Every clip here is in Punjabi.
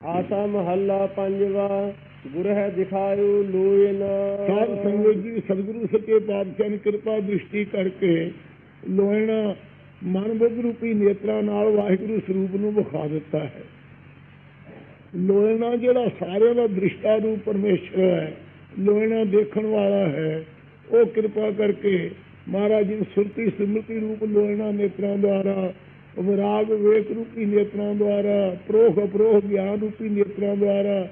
ਆਸਾ ਮਹੱਲਾ ਪੰਜਵਾ, ਗੁਰ ਹੈ ਦਿਖਾਇਓ ਲੋਏ ਨਾ ਸਾਧ ਸੰਗਤ ਜੀ, ਸਤਿਗੁਰੂ ਸੱਚੇ ਪਾਤਸ਼ਾਹ ਨੇ ਕਿਰਪਾ ਦ੍ਰਿਸ਼ਟੀ ਕਰਕੇ ਲੋਇਣਾ ਮਨ ਰੂਪੀ ਨੇਤਰਾਂ ਨਾਲ ਵਾਹਿਗੁਰੂ ਸਰੂਪ ਨੂੰ ਵਿਖਾ ਦਿੱਤਾ ਹੈ। ਲੋਇਣਾ ਜਿਹੜਾ ਸਾਰਿਆਂ ਦਾ ਦ੍ਰਿਸ਼ਟਾ ਰੂਪ ਪਰਮੇਸ਼ਰ ਹੈ ਲੋਇਣਾ ਦੇਖਣ ਵਾਲਾ ਹੈ, ਉਹ ਕਿਰਪਾ ਕਰਕੇ ਮਹਾਰਾਜ ਜੀ ਸੁਰਤੀ ਸਿਮਰਤੀ ਰੂਪ ਲੋਇਣਾ ਨੇਤਰਾਂ ਦੁਆਰਾ ਵਿਰਾਗ ਵੇਖ ਰੂਪੀ ਨੇਤਰਾਂ ਦੁਆਰਾ ਪ੍ਰੋਖ ਅਪਰੋਖ ਗਿਆਨ ਰੂਪੀ ਨੇਤਰਾਂ ਦੁਆਰਾ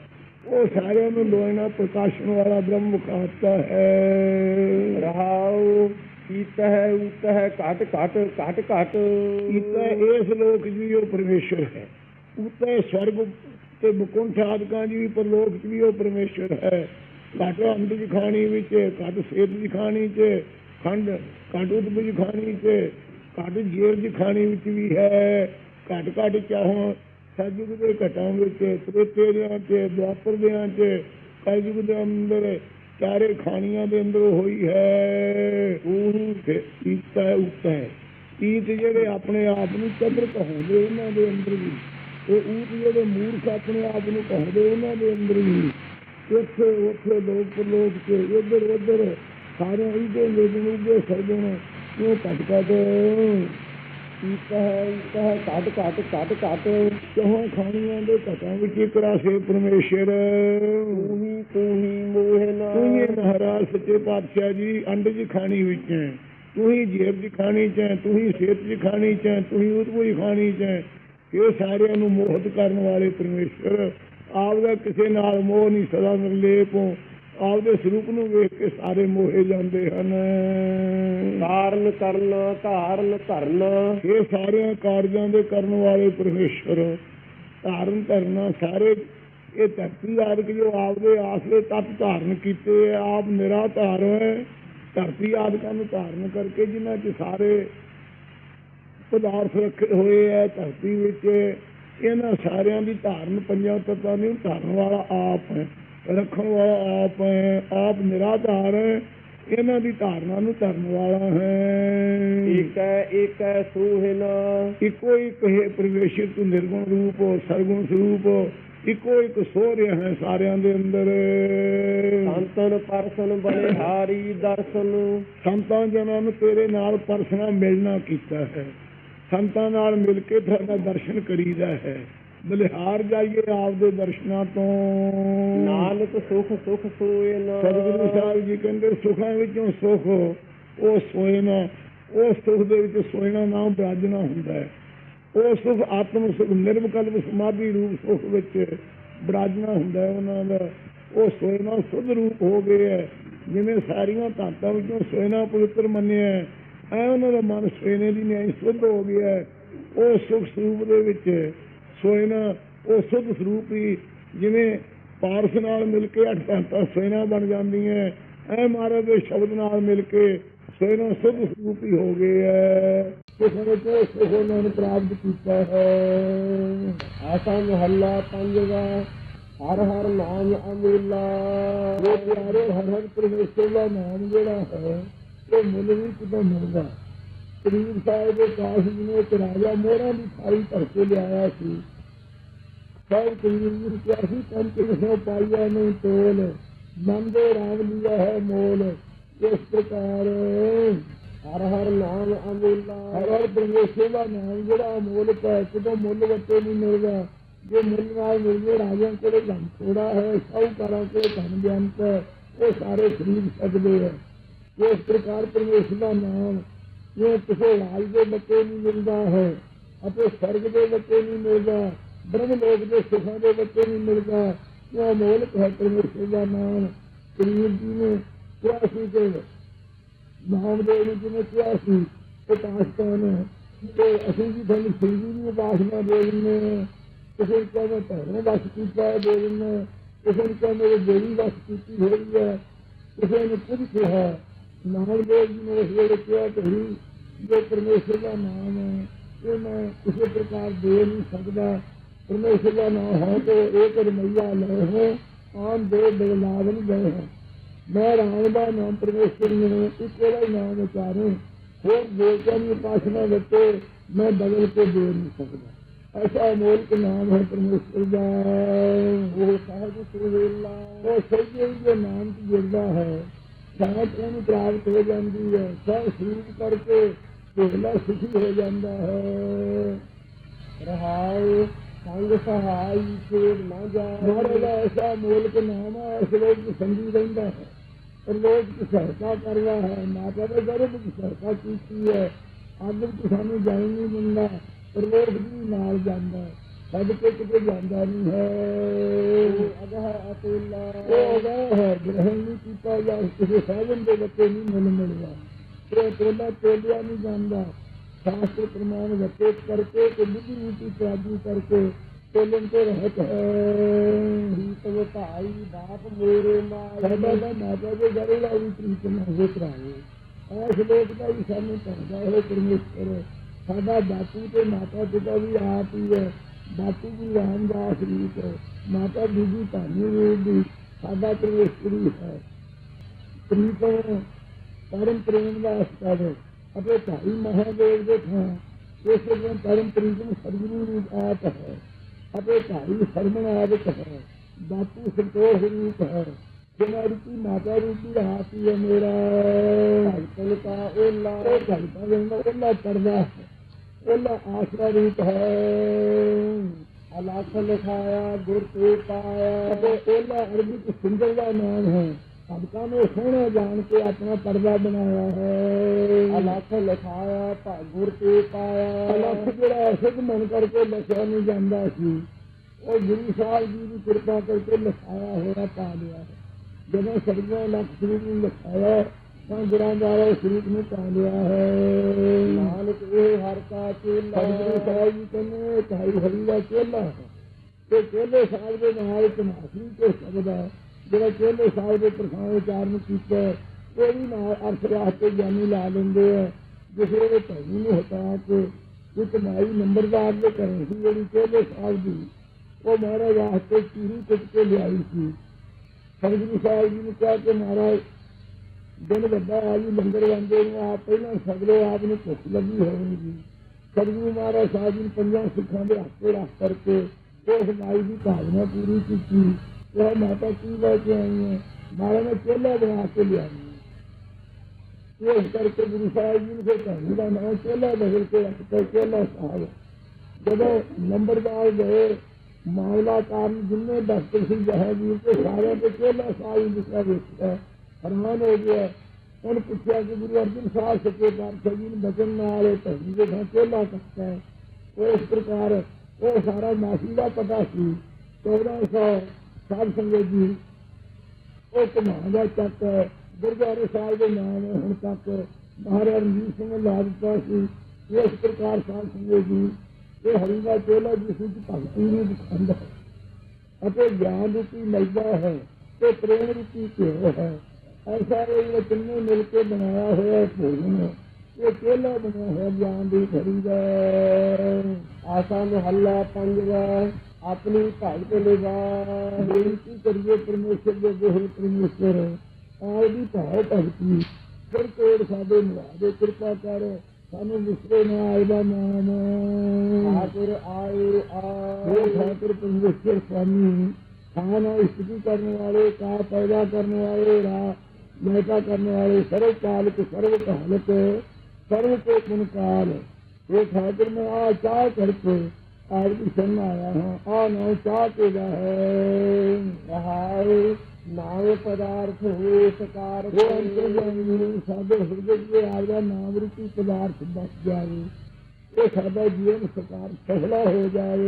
ਉਹ ਸਾਰਿਆਂ ਨੂੰ ਲੋਇਣਾ ਪ੍ਰਕਾਸ਼ਨ ਵਾਲਾ ਬ੍ਰਹਮ ਵਿਖਾਤਾ ਹੈ। ਰਹਾਉ ਕੀਤ ਹੈ ਉਤ ਹੈ ਘਟ ਘਟ ਘਟ ਘਟ। ਕੀਤਾ ਇਸ ਲੋਕ ਵੀ ਉਹ ਪਰਮੇਸ਼ਰ ਹੈ। ਉੱਤੇ ਸਵਰਗ ਤੇ ਮੁਕੁੰਠ ਆਦਿਕਾਂ ਵੀ ਪਰਲੋਕ 'ਚ ਵੀ ਉਹ ਪਰਮੇਸ਼ਰ ਹੈ। ਘਟ ਅੰਤ ਦੀ ਖਾਣੀ ਵਿੱਚ ਘਟ ਸੇਤ ਦੀ ਖਾਣੀ 'ਚ ਖੰਡ ਘਟ ਉਤਪਜ ਖਾਣੀ 'ਚ ਘਟ ਜੀਰ ਦੀ ਖਾਣੀ ਵਿੱਚ ਵੀ ਹੈ, ਘਟ ਘਟ ਚਾਹੋਂ ਸਤਿਯੁਗ ਦੇ ਘਟਾਂ ਵਿੱਚ ਤ੍ਰੇਤੇ ਦਿਆਂ 'ਚ ਦੁਆਪਰ ਦਿਆਂ 'ਚ ਕਲਯੁਗ ਦੇ ਅੰਦਰ, ਚਾਰੇ ਖਾਣੀਆਂ ਦੇ ਅੰਦਰ ਹੋਈ ਹੈ। ਤੂੰ ਕੀਤਾ ਉੱਤਾ ਹੈ। ਈਤ ਜਿਹੜੇ ਆਪਣੇ ਆਪ ਨੂੰ ਚੰਦਰ ਕਹਾਉਂਦੇ ਉਹਨਾਂ ਦੇ ਅੰਦਰ ਵੀ। ਉਹ ਊਤ ਜਿਹੜੇ ਮੂਰਖ ਆਪਣੇ ਆਪ ਨੂੰ ਕਹਾਉਂਦੇ ਉਹਨਾਂ ਦੇ ਅੰਦਰ ਵੀ। ਉੱਥੇ ਉੱਥੇ ਲੋਕ ਪ੍ਰਲੋਕ ਚ ਇੱਧਰ ਉੱਧਰ ਸਾਰੇ ਇਹਦੇ ਨਿਰਗੁਣ ਦੇ ਸਰਗੁਣ ਉਹ ਭਟਕਾ ਦੇ ਕੀਤ ਹੈ ਉਤ ਹੈ ਘਟ ਘਟ ਘਟ ਘਟ। ਚਾਹਾਂ ਖਾਣੀਆਂ ਦੇ ਘਟਾਂ ਵਿੱਚ ਇੱਕ ਰਾਸੇ ਪਰਮੇਸ਼ਰ। ਤੂੰ ਹੀ ਤੂੰ ਹੀ ਮੋਹਿ ਨਾ। ਤੂੰ ਹੀ ਮਹਾਰਾਜ ਸੱਚੇ ਪਾਤਸ਼ਾਹ ਜੀ ਅੰਡ ਦੀ ਖਾਣੀ ਵਿੱਚ ਹੈ। ਤੂੰ ਹੀ ਜੇਬ ਦੀ ਖਾਣੀ ਚ ਹੈ ਤੂੰ ਹੀ ਸਿਹਤ ਦੀ ਖਾਣੀ ਚ ਤੂੰ ਹੀ ਉਤਪੂਰੀ ਖਾਣੀ ਚ ਇਹ ਸਾਰਿਆਂ ਨੂੰ ਮੋਹਿਤ ਕਰਨ ਵਾਲੇ ਪਰਮੇਸ਼ਰ। ਆਪ ਦਾ ਕਿਸੇ ਨਾਲ ਮੋਹ ਨਹੀਂ ਸਦਾ ਨਿਰਲੇਪ ਹੋ। ਆਪ ਦੇ ਸਰੂਪ ਨੂੰ ਵੇਖ ਕੇ ਸਾਰੇ ਮੋਹੇ ਜਾਂਦੇ ਹਨ। ਕਾਰਨ ਕਰਨਾ ਧਾਰਨ ਧਰਨਾ। ਇਹ ਸਾਰਿਆਂ ਕਾਰਜਾਂ ਦੇ ਕਰਨ ਵਾਲੇ ਪਰਮੇਸ਼ਰ। ਧਾਰਨ ਕਰਨਾ ਸਾਰੇ ਇਹ ਧਰਤੀ ਆਦਿਕ ਜੋ ਆਪਦੇ ਆਸਰੇ ਤੱਤ ਧਾਰਨ ਕੀਤੇ ਆ, ਆਪ ਨਿਰਾਧਾਰ ਹੈ। ਧਰਤੀ ਆਦਿਕਾਂ ਨੂੰ ਧਾਰਨ ਕਰਕੇ ਜਿਨ੍ਹਾਂ 'ਚ ਸਾਰੇ ਪਦਾਰਥ ਰੱਖੇ ਹੋਏ ਆ ਧਰਤੀ ਵਿੱਚ ਇਹਨਾਂ ਸਾਰਿਆਂ ਦੀ ਧਾਰਨ ਪੰਜਾਂ ਤੱਤਾਂ ਨੂੰ ਧਾਰਨ ਵਾਲਾ ਆਪ ਹੈ। ਰੱਖਣ ਵਾਲਾ ਆਪ ਹੈ ਆਪ ਨਿਰਾਧਾਰ ਹੈ ਇਹਨਾਂ ਦੀ ਧਾਰਨਾ ਨੂੰ ਧਰਨ ਵਾਲਾ ਹੈ। ਏਕ ਹੈ ਏਕ ਹੈ ਸੂਹਿ ਨਾ ਇੱਕੋ ਇੱਕ ਹੈ ਪ੍ਰਵੇਸ਼ਿਰ ਤੂੰ ਨਿਰਗੁਣ ਰੂਪ ਹੋ ਸਰਗੁਣ ਸਰੂਪ। ਇੱਕੋ ਇੱਕ ਸੋ ਰਿਹਾ ਹੈ ਸਾਰਿਆਂ ਦੇ ਅੰਦਰ। ਸੰਤਨ ਪਰਸਨ ਬਲਿਹਾਰੀ ਦਰਸ਼ਨ। ਸੰਤਾਂ ਜਨਾਂ ਨੂੰ ਤੇਰੇ ਨਾਲ ਪਰਸਨਾ ਮਿਲਣਾ ਕੀਤਾ ਹੈ। ਸੰਤਾਂ ਨਾਲ ਮਿਲ ਕੇ ਤੁਹਾਡਾ ਦਰਸ਼ਨ ਕਰੀਦਾ ਹੈ। ਬਲਿਹਾਰ ਜਾਈਏ ਆਪਦੇ ਦਰਸ਼ਨਾਂ ਤੋਂ। ਨਾਨਕ ਸੁਖ ਸੁਖ ਸੋਏ ਨਾ। ਸਤਿਗੁਰੂ ਸਾਹਿਬ ਜੀ ਕਹਿੰਦੇ ਸੁਖਾਂ ਵਿੱਚੋਂ ਸੁਖ ਉਹ ਸੋਏ ਨਾ। ਉਹ ਸੁਖ ਦੇ ਵਿੱਚ ਸੋਇਣਾ ਨਾਮ ਬਿਰਾਜਣਾ ਹੁੰਦਾ ਹੈ। ਉਹ ਸੁਖ ਆਤਮ ਸੁਖ ਨਿਰਵਕਲਪ ਸਮਾਧੀ ਰੂਪ ਸੁਖ ਵਿੱਚ ਬਿਰਾਜਣਾ ਹੁੰਦਾ ਹੈ ਉਹਨਾਂ ਦਾ। ਉਹ ਸੋਇਣਾ ਸੁਧ ਰੂਪ ਹੋ ਗਏ ਹੈ। ਜਿਵੇਂ ਸਾਰੀਆਂ ਧਾਤਾਂ ਵਿੱਚੋਂ ਸੋਇਣਾ ਪਵਿੱਤਰ ਮੰਨਿਆ ਹੈ, ਐ ਉਹਨਾਂ ਦਾ ਮਨ ਸੋਇਨੇ ਦੀ ਨਿਆਈ ਸੁਧ ਹੋ ਗਿਆ ਹੈ। ਉਹ ਸੁਖ ਸਰੂਪ ਦੇ ਵਿੱਚ ਸੋਇਨਾ ਉਹ ਸੁਧ ਸਰੂਪ ਹੀ ਜਿਵੇਂ ਪਾਰਸ ਨਾਲ ਮਿਲ ਕੇ ਅੱਠ ਸੋਇਨਾ ਬਣ ਜਾਂਦੀਆਂ ਐ। ਮਹਾਰਾਜ ਦੇ ਸ਼ਬਦ ਨਾਲ ਮਿਲ ਕੇ ਸੋਇਨਾ ਸੁਧ ਸਰੂਪ ਹੀ ਹੋ ਗਏ ਹੈ ਇਸ ਵਿੱਚ ਸੁਖ ਉਹਨਾਂ ਨੂੰ ਪ੍ਰਾਪਤ ਕੀਤਾ ਹੈ। ਆਸਾ ਮਹੱਲਾ ਪੰਜਵਾ, ਹਰ ਹਰ ਨਾਮ ਅਮੁੱਲਾ। ਉਹ ਪਿਆਰੇ ਹਰ ਹਰ ਪਰਮੇਸ਼ਰ ਦਾ ਨਾਮ ਜਿਹੜਾ ਹੈ, ਉਹ ਮੁੱਲ ਵੀ ਕਿਤੇ ਮਿਲਦਾ। ਕਰੀਬ ਸਾਹਿਬ ਦੇ ਕਾਸ਼ ਜੀ ਨੇ ਇੱਕ ਰਾਜਾ ਮੋਹਰਾਂ ਦੀ ਭਰ ਕੇ ਲਿਆਇਆ ਸੀ। ਸਭ ਕਰੀਬ ਨੂੰ ਕਿਹਾ ਸੀ, ਪੰਜ ਸੌ ਪਾਈਆ ਨਹੀਂ ਤੋਲ ਮੰਦੇ ਰਾਮ ਲਿਆ ਹੈ ਮੋਲ। ਇਸ ਪ੍ਰਕਾਰ ਹਰ ਹਰ ਨਾਮ ਅਮੁੱਲਾ। ਹਰ ਹਰ ਪਰਮੇਸ਼ਰ ਦਾ ਨਾਮ ਜਿਹੜਾ ਅਮੋਲਕ ਹੈ ਕਿਦੋਂ ਮੁੱਲ ਵੱਟੇ ਨਹੀਂ ਮਿਲਦਾ। ਜੇ ਮੁੱਲ ਨਾਲ ਮਿਲਦੇ ਰਾਜਿਆਂ ਕੋਲੇ ਧਨ ਥੋੜਾ ਹੈ, ਸਾਹੂਕਾਰਾਂ ਕੋਲੇ ਧਨ ਬੇਅੰਤ ਹੈ, ਉਹ ਸਾਰੇ ਖਰੀਦ ਸਕਦੇ ਹੈ। ਇਸ ਪ੍ਰਕਾਰ ਪਰਮੇਸ਼ਰ ਦਾ ਨਾਮ ਇਹ ਕਿਸੇ ਰਾਜ ਦੇ ਬੱਚੇ ਨਹੀਂ ਮਿਲਦਾ ਹੈ ਅਤੇ ਸਰਗ ਦੇ ਬੱਚੇ ਨਹੀਂ ਮਿਲਦਾ, ਬ੍ਰਹਮ ਲੋਕ ਦੇ ਸੁਖਾਂ ਦੇ ਬੱਚੇ ਨਹੀਂ ਮਿਲਦਾ ਇਹ ਅਮੋਲਕ ਹੈ ਪਰਮੇਸ਼ਰ ਦਾ ਨਾਮ। ਕਰੀਬ ਜੀ ਨੇ ਕਿਹਾ ਸੀ ਕਿ ਨਾਮ ਦੇ ਨੂੰ ਕਿਹਾ ਸੀ ਉਹ ਪਾਕਿਸਤਾਨ ਤੇ ਅਸੀਂ ਵੀ ਤੁਹਾਨੂੰ ਸਿੰਧੀ ਦੀ ਉਪਾਸਨਾ ਦੇ ਦਿੰਦੇ ਹਾਂ। ਕਿਸੇ ਨੂੰ ਕਹਿੰਦੇ ਭੈਣੇ ਵਸ ਕੀਤਾ ਹੈ, ਦੇ ਦਿੰਦੇ ਹਾਂ। ਕਿਸੇ ਨੂੰ ਮੇਰੇ ਦੇਵੀ ਵਸ ਕੀਤੀ ਹੋਈ ਹੈ। ਕਿਸੇ ਨੇ ਕੁਝ ਕਿਹਾ। ਨਾਮ ਜੀ ਨੇ ਉਸ ਵੇਲੇ ਕਿਹਾ ਕਿ ਜੋ ਪਰਮੇਸ਼ਰ ਦਾ ਨਾਮ ਹੈ, ਇਹ ਮੈਂ ਕਿਸੇ ਪ੍ਰਕਾਰ ਦੇ ਨਹੀਂ ਸਕਦਾ। ਪਰਮੇਸ਼ਰ ਦਾ ਨਾਮ ਹੈ ਤੇ ਇੱਕ ਰਮਈਆ ਲਏ ਹੋ, ਆਮ ਦੇ ਬਦਲਾਵ ਗਏ ਹੈ ਮੈਂ ਰਾਮ ਦਾ ਨਾਮ ਪਰਮੇਸ਼ਰ ਨੇ ਇੱਕ ਇਹਦਾ ਹੀ ਨਾਮ ਉਚਾਰੇ ਹੋਰ ਦੇਵਤਿਆਂ ਦੀ ਉਪਾਸਨਾ ਵਿੱਚ ਮੈਂ ਬਦਲ ਕੇ ਦੇ ਨਹੀਂ ਸਕਦਾ। ਐਸਾ ਅਮੋਲਕ ਨਾਮ ਹੈ ਪਰਮੇਸ਼ਰ ਦਾ। ਉਹ ਸਹਿਜ ਸੁਹੇਲਾ ਉਹ ਸਹਿਜੇ ਜੋ ਨਾਮ ਚ ਜੁੜਦਾ ਹੈ ਸਾਥ ਉਹਨੂੰ ਪ੍ਰਾਪਤ ਹੋ ਜਾਂਦੀ ਹੈ, ਸਭ ਸਰੀਰ ਕਰਕੇ ਭੋਲਾ ਸੁਖੀ ਹੋ ਜਾਂਦਾ ਹੈ। ਰਹਾਉ ਸੰਗ ਸਹਾਈ ਛੇੜ ਨਾ ਮਹਾਰਾਜ ਦਾ ਜਾਏ ਐਸਾ ਮੂਲਕ ਨਾਮ ਹੈ ਇਸ ਲੋਕ ਦੀ ਸੰਗੀ ਰਹਿੰਦਾ ਹੈ। ਪਰ ਲੋਕ ਦੀ ਸਹਾਇਤਾ ਕਰਦਾ ਹੈ। ਮਾਤਾ ਦੇ ਗਰਭ ਦੀ ਸਹਾਇਤਾ ਕੀਤੀ ਹੈ। ਅੱਗ ਵਿੱਚ ਸਾਨੂੰ ਜਾਣ ਨਹੀਂ ਦਿੰਦਾ। ਪਰ ਲੋਕ ਵੀ ਨਾਲ ਜਾਂਦਾ ਹੈ। ਛੱਡ ਕੇ ਕਿਤੇ ਜਾਂਦਾ ਨਹੀਂ ਹੈ। ਅਗਹ ਅਤੁਲਾ। ਉਹ ਅਗਾਹ ਹੈ। ਗ੍ਰਹਿਣ ਨਹੀਂ ਕੀਤਾ ਜਾਂ ਕਿਸੇ ਸਾਧਨ ਦੇ ਬੱਚੇ ਨਹੀਂ ਮਿਲ ਮਿਲਦਾ। ਇਹ ਤੋਲਾ ਤੋਲਿਆ ਨਹੀਂ ਜਾਂਦਾ। ਸ਼ਾਸਤਰ ਪ੍ਰਮਾਣ ਵਤੇ ਕਰਕੇ ਤੇ ਬੁੱਧੀ ਨੀਤੀ ਤਿਆਗੀ ਕਰਕੇ ਤੋਲਨ ਤੇ ਰਹਿਤ ਹੈ। ਪ੍ਰੀਤਮ ਭਾਈ ਬਾਪ ਮੇਰੇ ਸਾਡਾ ਮਾਈ ਦਾ ਮਾਤਾ ਦੇ ਘਰੇ ਦਾ ਵੀ ਲੋਕ ਦਾ ਵੀ ਸਾਨੂੰ ਕਰਦਾ ਹੈ ਪਰਮੇਸ਼ਰ ਸਾਡਾ ਬਾਪੂ ਤੇ ਮਾਤਾ ਪਿਤਾ ਵੀ ਆਪ ਹੀ ਹੈ। ਬਾਪੂ ਵੀ ਰਾਮਦਾਸ ਰੀਤ ਹੈ। ਮਾਤਾ ਜੀ ਬੀਬੀ ਧਾਨੀ ਰੂਪ ਦੀ ਸਾਡਾ ਪਰਮੇਸ਼ਰੀ ਹੈ। ਪ੍ਰੀਤਮ ਪਰਮ ਪ੍ਰੇਮ ਦਾ ਅਸਤਰ ਅਤੇ ਭਾਈ ਮਹਾਦੇਵ ਦੇ ਥਾਂ ਇਸੇ ਤਰ੍ਹਾਂ ਪਰਮ ਪ੍ਰੀਤਮ ਸਤਿਗੁਰੂ ਰੂਪ ਆਪ ਹੈ। ਅਤੇ ਭਾਈ ਸਰਮਣ ਆਦਿਕ ਹੈ। ਬਾਪੂ ਸੰਤੋਖ ਰੂਪ ਹੈ। ਜਿਨਾ ਰੂਪੀ ਮਾਤਾ ਰੂਪੀ ਹਾਥੀ ਹੈ ਮੇਰਾ। ਭਗਤਨ ਕਾ ਓਲਾ ਉਹ ਭਗਤਾਂ ਦੇ ਅੰਦਰ ਉਹਲਾ ਪਰਦਾ ਹੈ। ਉਹਲਾ ਆਸਰਾ ਰੂਪ ਹੈ। ਅਲਖ ਲਿਖਾਇਆ, ਗੁਰ ਤੇ ਪਾਇਆ। ਅਤੇ ਉਹਲਾ ਅਰਬੀ ਸੁੰਦਰ ਦਾ ਨਾਮ ਹੈ। ਭਗਤਾਂ ਨੇ ਸੋਹਣਾ ਜਾਣ ਕੇ ਆਪਣਾ ਪਰਦਾ ਬਣਾਇਆ ਹੈ। ਅਲਖ ਲਿਖਾਇਆ ਭਾ ਗੁਰ ਤੇ ਪਾਇਆ। ਅਲੱਖ ਜਿਹੜਾ ਸਿੱਧ ਮਨ ਕਰਕੇ ਲਿਖਿਆ ਨਹੀਂ ਜਾਂਦਾ ਸੀ। ਉਹ ਗੁਰੂ ਸਾਹਿਬ ਜੀ ਦੀ ਕਿਰਪਾ ਕਰਕੇ ਲਿਖਾਇਆ ਹੋਇਆ ਪਾ ਲਿਆ ਜਦੋਂ ਸਰਬਾ ਲੱਖ ਸ੍ਰੀ ਨੂੰ ਲਿਖਾਇਆ ਤਾਂ ਗੁਰਾਂ ਦਾ ਸ੍ਰੀ ਨੂੰ ਪਾ ਲਿਆ ਹੈ। ਨਾਨਕ ਇਹ ਹਰ ਕਾ ਚੇਲਾ। ਸਤਿਗੁਰੂ ਸਾਹਿਬ ਜੀ ਕਹਿੰਦੇ ਭਾਈ ਹਰੀ ਦਾ ਚੇਲਾ ਤੇ ਚੇਲੇ ਸਾਹਿਬ ਦੇ ਨਾਲ ਇੱਕ ਮਾਸੀ ਤੇ ਸ਼ਬਦ ਹੈ। ਜਿਹੜਾ ਚੇਲੇ ਸਾਹਿਬ ਦੇ ਪ੍ਰਸਾਦ ਉਚਾਰਨ ਕੀਤਾ ਉਹ ਵੀ ਨਾਲ ਅਰਥ ਵਾਸਤੇ ਗਿਆਨੀ ਲਾ ਲੈਂਦੇ ਆ। ਜਿਸ ਉਹ ਧਰਮ ਨੂੰ ਹਟਾ ਕੇ ਇੱਕ ਮਾਈ ਨੰਬਰਦਾਰ ਦੇ ਘਰੇ ਸੀ, ਜਿਹੜੀ ਚੋਲੇ ਸਾਹਿਬ ਦੀ, ਉਹ ਮਹਾਰਾਜ ਵਾਸਤੇ ਚੀਰੀ ਕੁੱਟ ਕੇ ਲਿਆਈ ਸੀ। ਸਤਿਗੁਰੂ ਸਾਹਿਬ ਜੀ ਨੇ ਕਿਹਾ ਕਿ ਮਹਾਰਾਜ, ਦਿਨ ਵੱਡਾ ਆ ਜੀ ਲੰਗਰ ਵੰਦੇ ਨੇ ਆਪ ਪਹਿਲਾਂ ਸਗਲੇ ਆਪ ਨੂੰ ਭੁੱਖ ਲੱਗੀ ਹੋਵੇਗੀ। ਸਤਿਗੁਰੂ ਮਹਾਰਾਜ ਸਾਹਿਬ ਜੀ ਨੇ ਪੰਜਾਂ ਸਿੱਖਾਂ ਦੇ ਹੱਥੇ ਰੱਖ ਕਰਕੇ ਉਸ ਮਾਈ ਦੀ ਭਾਵਨਾ ਪੂਰੀ ਕੀਤੀ। ਉਹ ਮਾਤਾ ਕੀ ਲੈ ਕੇ ਆਈ ਹੈ। ਮਹਾਰਾਜ ਨੇ ਚੇਲਾ ਬਣਾ ਕੇ ਲਿਆਈ ਹੈ। ਕਰਕੇ ਗੁਰੂ ਸਾਹਿਬ ਜੀ ਨੇ ਫਿਰ ਦਾ ਨਾਮ ਚੇਲਾ ਬਦਲ ਕੇ ਰੱਖਤਾ ਚੇਲਾ ਸਾਹਿਬ ਜਦੋਂ ਨੰਬਰਦਾਰ ਗਏ, ਮਾਮਲਾ ਕਾਰਨ ਜਿੰਨੇ ਦਸਤਰ ਸੀ ਜਹਾਂਗੀਰ ਤੇ ਸਾਰਿਆਂ ਤੇ ਚੇਲਾ ਸਾਹਿਬ ਜਿਸਾ ਵੇਖਿਆ ਹਰਮਾਨ ਹੋ ਗਿਆ। ਉਹਨੇ ਪੁੱਛਿਆ ਕਿ ਗੁਰੂ ਅਰਜਨ ਸਾਹਿਬ ਸੱਚੇ ਪਾਤਸ਼ਾਹ ਜੀ ਨੇ ਬਚਨ ਨਾਲ ਇਹ ਧਰਮ ਦੇ ਥਾਂ ਚੇਲਾ ਕਰਤਾ ਹੈ। ਉਹ ਇਸ ਪ੍ਰਕਾਰ ਉਹ ਸਾਰਾ ਮਾਸੀ ਦਾ ਪਤਾ ਸੀ। 1400 ਸਾਧ ਸੰਗਤ ਜੀ, ਉਹ ਕਮਾਂ ਦਾ ਚੱਕ ਹੈ। ਗੁਰਦੁਆਰੇ ਸਾਹਿਬ ਦੇ ਨਾਮ ਹੁਣ ਤੱਕ ਮਹਾਰਾਜ ਰਣਜੀਤ ਸਿੰਘ ਨੇ ਲਾ ਦਿੱਤਾ ਸੀ। ਇਸ ਪ੍ਰਕਾਰ ਸਾਧ ਸੰਗਤ ਜੀ, ਇਹ ਹਰੀ ਦਾ ਚੇਲਾ ਜਿਸ ਵਿੱਚ ਭਗਤੀ ਨੂੰ ਦਿਖਾਉਂਦਾ ਅਤੇ ਗਿਆਨ ਰੂਪੀ ਮਿਲਦਾ ਹੈ ਤੇ ਪ੍ਰੇਮ ਰੂਪੀ ਘਿਓ ਹੈ। ਐਸਾ ਇਹ ਤਿੰਨੇ ਮਿਲ ਕੇ ਬਣਾਇਆ ਹੋਇਆ ਭੋਜਨ, ਇਹ ਚੇਲਾ ਬਣਿਆ ਹੋਇਆ ਗਿਆਨ ਦੀ ਘੜੀ ਦਾ। ਆਸਾ ਮਹੱਲਾ ਪੰਜਵਾ ਆਪਣੀ ਭਾਲ ਤੇ ਲੈ ਜਾ ਕੀ ਕਰੀਏ ਪਰਮੇਸ਼ਰ ਦੇ ਦੇਹ ਪਰਮੇਸ਼ਰ? ਆਈ ਭੈ ਭਗਤੀ। ਫਿਰ ਕੋੜ ਸਾਡੇ ਮੁਹਾਰੇ ਕਿਰਪਾ ਕਰ ਸਾਨੂੰ ਮਿਸਰੇ ਨਾ ਆਇਦਾ ਨਾਮ। ਆਤਰ ਆਏ ਆਏ। ਠਾਕੁਰ ਪਰਮੇਸ਼ਰ ਸਵਾਮੀ ਖਾਨਾ ਇਸਤਿਤੀ ਕਰਨ ਵਾਲੇ ਕਾ ਪੈਦਾ ਕਰਨ ਵਾਲੇ ਰਾ ਮਹਿਤਾ ਕਰਨ ਵਾਲੇ ਸਰਵ ਕਾਲਕ ਸਰਵ ਕਾਲਕ ਸਰਵ ਕੋ ਗੁਣਕਾਰ ਇਹ ਠਾਕੁਰ ਮੈਂ ਆ ਚਾਹ ਕਰਕੇ आज भी सुन आया हूँ आनो चाचुरा है नहाए नाव पदार्थ हो सकार वो अंतर्जन सब हृदय में आ गया नाम रूपी पदार्थ बस जाए ये सादा जीवन सकार सफला हो जाए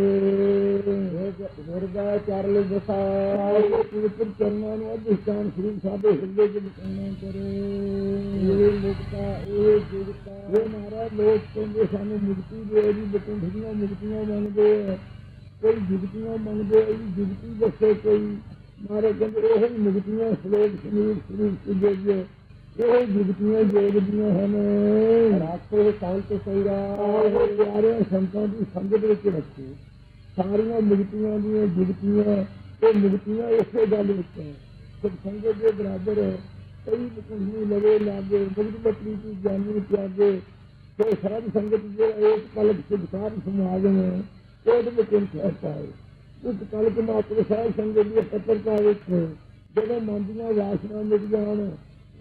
ਦੁਰਗਾ ਚਰਨ ਦਸਾਇ ਆਏ ਪਵਿੱਤਰ ਚਰਨਾਂ ਨੂੰ ਅਧਿਸ਼ਾਨ ਸ੍ਰੀ ਸਾਡੇ ਹਿਰਦੇ ਚ ਬਸਾਉਣਾ ਕਰੇ ਇਹ ਮੁਕਤਾ ਇਹ ਜੁਗਤਾ ਇਹ ਮਹਾਰਾਜ ਲੋਕ ਕਹਿੰਦੇ ਸਾਨੂੰ ਮੁਕਤੀ ਦੇ ਦੀ ਬਕੰਠੀਆਂ ਮੁਕਤੀਆਂ ਮੰਗਦੇ ਆ ਕੋਈ ਜੁਗਤੀਆਂ ਮੰਗਦੇ ਆ ਜੀ ਜੁਗਤੀ ਦੱਸੇ ਕੋਈ ਮਹਾਰਾਜ ਕਹਿੰਦੇ ਇਹ ਹੀ ਮੁਕਤੀਆਂ ਸ਼ਲੋਕ ਸਮੀਰ ਸ੍ਰੀ ਸੁਜੇ ਜੇ ਇਹ ਜੁਗਤੀਆਂ ਜੋਗ ਦੀਆਂ ਹਨ ਰਾਖੋ ਸੰਤ ਸੰਗਾ ਉਹ ਪਿਆਰੇ ਸੰਤਾਂ ਦੀ ਸੰਗਤ ਵਿੱਚ ਰੱਖੋ। ਸਾਰੀਆਂ ਮੁਕਤੀਆਂ ਦੀਆਂ ਜੁਗਤੀਆਂ, ਇਹ ਮੁਕਤੀਆਂ ਇਸੇ ਗੱਲ ਵਿੱਚ ਹੈ। ਸਭ ਸੰਗਤ ਦੇ ਬਰਾਬਰ ਹੈ। ਕਈ ਮੁਕਤੀ ਲਵੇ ਲਾਗੇ ਮੁਕਤ ਬਤਰੀ ਦੀ ਜਾਨੀ ਪਿਆਗੇ ਤੇ ਸਾਰੀ ਸੰਗਤ ਦੇ ਇੱਕ ਕਲਕ ਸਿਧਾਰ ਸਮਾਗਮ ਹੈ ਉਹਦੇ ਵਿੱਚ ਕਹਿਤਾ ਹੈ ਉਸ ਕਲਕ ਮਾਤਰ ਸਾਹਿਬ ਸੰਗਤ ਦੀ ਪੱਤਰਕਾਰ ਵਿੱਚ, ਜਦੋਂ ਮਨ ਦੀਆਂ ਵਾਸਨਾ ਮਿਟ ਜਾਣ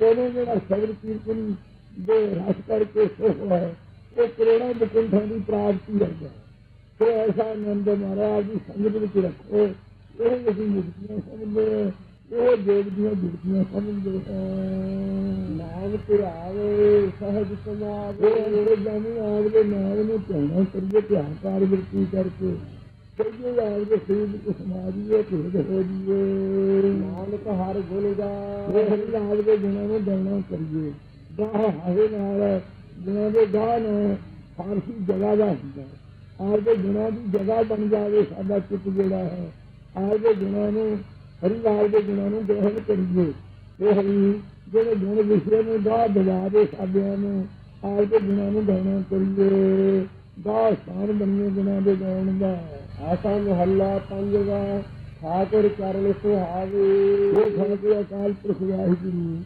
ਉਦੋਂ ਜਿਹੜਾ ਸਬਰ ਕੀਰਤਨ ਦੇ ਰਸ ਕਰਕੇ ਸੁਖ ਹੈ ਉਹ ਕਰੋੜਾਂ ਬਕੁੰਠਾਂ ਦੀ ਪ੍ਰਾਪਤੀ ਹੈ ਸੋ ਐਸਾ ਆਨੰਦ ਮਹਾਰਾਜ ਦੀ ਸੰਗਤ ਵਿੱਚ ਰੱਖੋ ਇਹ ਅਸੀਂ ਮੁਕਤੀਆਂ ਸਮਝਦੇ ਹਾਂ ਇਹ ਦੇਵ ਦੀਆਂ ਜੁਗਤੀਆਂ ਸਮਝਦੇ ਹਾਂ। ਨਾਮ ਤੇ ਆਵੇ ਸਹਜ ਸਮਾਵੇ ਉਹ ਜਾਨੀ ਆਪਦੇ ਨਾਮ ਨੂੰ ਧਿਆਨ ਕਰੀਏ ਧਿਆਨ ਕਾਰ ਬਿਰਤੀ ਕਰਕੇ ਕਈਏ ਆਪਦੇ ਸਰੀਰ ਨੂੰ ਸਮਾਜੀਏ ਭੇਦ ਹੋ ਜੀਏ। ਨਾਨਕ ਹਰ ਗੁਣ ਗਾ ਉਹ ਹਰੀ ਆਪਦੇ ਗੁਣਾਂ ਨੂੰ ਗਾਉਣਾ ਕਰੀਏ। ਗਾਹ ਹਾਵੇ ਨਾਲ ਗੁਣਾਂ ਦੇ ਗਾਹ ਨੂੰ ਫਾਰਸੀ ਜਗ੍ਹਾ ਦਾ ਹੁੰਦਾ ਆਪਦੇ ਗੁਣਾਂ ਦੀ ਜਗ੍ਹਾ ਬਣ ਜਾਵੇ ਸਾਡਾ ਚਿੱਤ ਜਿਹੜਾ ਹੈ। ਆਪਦੇ ਗੁਣਾਂ ਨੂੰ ਹਰੀ ਲਾਲ ਦੇ ਗੁਣਾਂ ਨੂੰ ਗ੍ਰਹਿਣ ਕਰੀਏ। ਇਹ ਹਰੀ ਜਿਹੜੇ ਗੁਣ ਵਿਸ਼ੇ ਨੂੰ ਗਾਹ ਦਵਾ ਦੇ ਸਾਡਿਆਂ ਨੂੰ ਆਪਦੇ ਗੁਣਾਂ ਨੂੰ ਗਾਉਣਾ ਕਰੀਏ। ਗਾਹ ਸਥਾਨ ਬਣੀਏ ਗੁਣਾਂ ਦੇ ਗਾਉਣ ਦਾ। ਆਸਾ ਮਹੱਲਾ ਪੰਜਵਾ, ਠਾਕੁਰ ਚਰਨ ਸੁਹਾਵੇ। ਇਹ ਖਣ ਕੇ ਅਕਾਲ ਪੁਰਖ ਵਾਹਿਗੁਰੂ।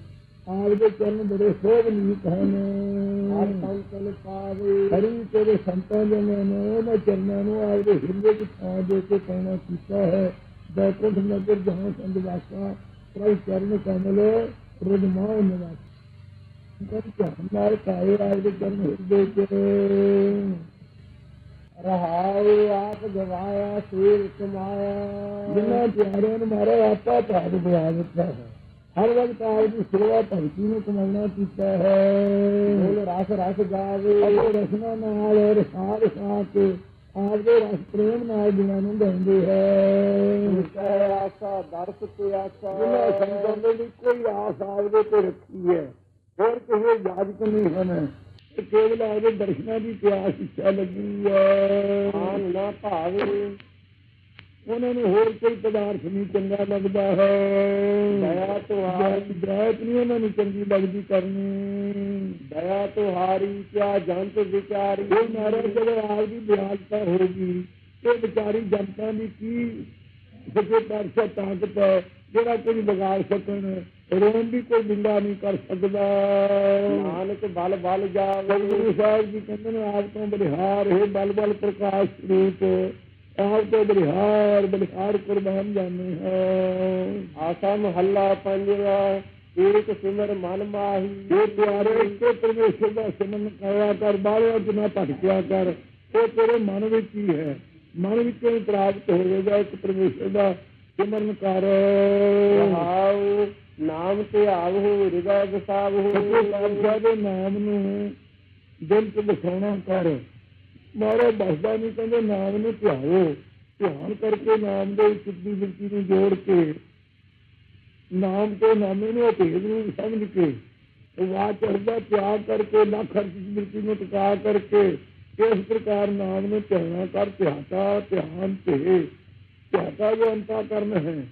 ਆਪਦੇ ਚਰਨ ਬੜੇ ਸੋਭਨੀਕ ਹਰ ਹਨ ਸੰਤਨ ਪਾਵੇ। ਹਰੀ ਤੇਰੇ ਸੰਤਾਂ ਜਨਾਂ ਨੇ, ਉਹਨਾਂ ਚਰਨਾਂ ਨੂੰ ਆਪਦੇ ਹਿਰਦੇ ਵਿੱਚ ਥਾਂ ਦੇ ਕੇ ਕਹਿਣਾ ਕੀਤਾ ਹੈ। ਬੈਕੁੰਠ ਨਗਰ ਜਹਾਂ ਸੰਗ ਵਾਸਾ, ਪ੍ਰਭ ਚਰਨ ਕਮਲ ਰਦਮਾਉ ਨਿਵਾਸ। ਕਰ ਧਿਆਨ ਨਾਲ ਕਾਏ ਆਪਦੇ ਚਰਨ ਹਿਰਦੇ ਚ ਰਹਾਉ ਆਪ ਗਵਾਇਆ ਸੇਵ ਕਮਾਇਆ। ਜਿਨ੍ਹਾਂ ਪਿਆਰਿਆਂ ਨੂੰ ਮਾਰੇ ਆਪਾ ਬੁਆ ਦਿੱਤਾ ਹੈ। ਹਰ ਵਕਤ ਆਪਦੀ ਸੇਵਾ ਭਗਤੀ ਨੂੰ ਕਮਾਉਣਾ ਕੀਤਾ ਬੋਲ ਹੈ ਰਸ ਰਸ ਗਾਵੇ। ਰਸਨਾ ਨਾਲ ਰਸਾ ਰਸਾ ਕੇ ਆਪਦੇ ਰਸ ਪ੍ਰੇਮ ਨਾਲ ਗੁਣਾਂ ਨੂੰ ਗਾਉਂਦੇ ਹੈ। ਕਹਿ ਆਸਾ ਦਰਸ ਤੇ ਆਸਾ। ਜਿਨ੍ਹਾਂ ਸੰਤਾਂ ਦੇ ਲਈ ਕੋਈ ਆਸ ਆਪਦੇ ਤੇ ਰੱਖੀ ਹੈ। ਹੋਰ ਕਿਸੇ ਜਾਜਕ ਨਹੀਂ ਹਨ। ਕੇਵਲ ਆਪਦੇ ਦਰਸ਼ਨਾਂ ਦੀ ਪਿਆਸ ਇੱਛਾ ਲੱਗੀ ਹੈ ਆਨ ਨਾ ਭਾਵੇ। ਉਹਨਾਂ ਨੂੰ ਹੋਰ ਕੋਈ ਪਦਾਰਥ ਨਹੀਂ ਚੰਗਾ ਲੱਗਦਾ ਹੈ। ਦਇਆ ਤੁਹਾਰੀ ਜਾਇਤ ਨਹੀਂ ਉਹਨਾਂ ਨੂੰ ਚੰਗੀ ਲੱਗਦੀ ਕਰਨੀ। ਦਇਆ ਤੁਹਾਰੀ ਕਿਆ ਜੰਤ ਵਿਚਾਰੀ। ਉਹ ਨਾਰਾ ਜਦੋਂ ਆਪ ਦੀ ਬਿਆਨਤਾ ਹੋਗੀ ਇਹ ਵਿਚਾਰੀ ਜਨਤਾ ਦੀ ਕੀ ਸੱਚੇ ਪਾਤਸ਼ਾਹ ਤਾਕਤ ਹੈ? ਜਿਹੜਾ ਕੁਝ ਵਿਗਾੜ ਸਕਣ ਰੋਮ ਵੀ ਕੋਈ ਬਿੰਦਾ ਨਹੀਂ ਕਰ ਸਕਦਾ। ਨਾਨਕ ਬਲ ਬਲ ਜਾਵੇ। ਗੁਰੂ ਸਾਹਿਬ ਜੀ ਕਹਿੰਦੇ ਨੇ ਆਪ ਤੋਂ ਬਲਿਹਾਰ ਹੈ ਬਲ ਬਲ ਪ੍ਰਕਾਸ਼ ਰੂਪ। ਆਪ ਤੋਂ ਬਲਿਹਾਰ ਬਲਿਹਾਰ ਕੁਰਬਾਨ ਜਾਣੇ ਹਾਂ। ਆਸਾ ਮਹੱਲਾ ਪੰਜਵਾ ਏਕ ਸਿਮਰ ਮਨ ਮਾਹੀ। ਇਹ ਪਿਆਰੇ ਇੱਕੇ ਪਰਮੇਸ਼ਰ ਦਾ ਸਿਮਰਨ ਕਰਿਆ ਕਰ ਬਾਹਰੋਂ ਚ ਨਾ ਭਟਕਿਆ ਕਰ। ਉਹ ਤੇਰੇ ਮਨ ਵਿੱਚ ਹੀ ਹੈ। ਮਨ ਵਿੱਚੋਂ ਹੀ ਪ੍ਰਾਪਤ ਹੋਵੇਗਾ ਇੱਕ ਪਰਮੇਸ਼ਰ ਦਾ ਸਿਮਰਨ ਕਰ। ਰਹਾਉ ਨਾਮ ਤੇ ਆਵੋ ਹਿਰਦੈ ਵਸਾਵੋ ਸੱਚੇ ਪਾਤਸ਼ਾਹ ਦੇ ਨਾਮ ਨੂੰ ਦਿਲ ਚ ਵਸਾਉਣਾ ਕਰ। ਮਾਰੋ ਬਸਦਾ ਨਹੀਂ ਕਹਿੰਦੇ ਨਾਮ ਨੂੰ ਧਿਆਓ ਧਿਆਨ ਕਰਕੇ ਨਾਮ ਦੇ ਸਿੱਧੀ ਬਿਰਤੀ ਨੂੰ ਜੋੜ ਕੇ ਨਾਮ ਤੋਂ ਨਾਮੇ ਨੂੰ ਭੇਦ ਨੂੰ ਸਮਝ ਕੇ ਵਾਚ ਚੜਦਾ ਤਿਆਗ ਕਰਕੇ ਲੱਖ ਅਰਥ ਬਿਰਤੀ ਨੂੰ ਟਿਕਾ ਕਰਕੇ ਇਸ ਪ੍ਰਕਾਰ ਨਾਮ ਨੂੰ ਧਿਆਨਾ ਕਰ ਧਿਆਤਾ ਧਿਆਨ ਤੇ ਧਿਆਤਾ ਜੋ ਅੰਤਾ ਕਰਨ ਹੈ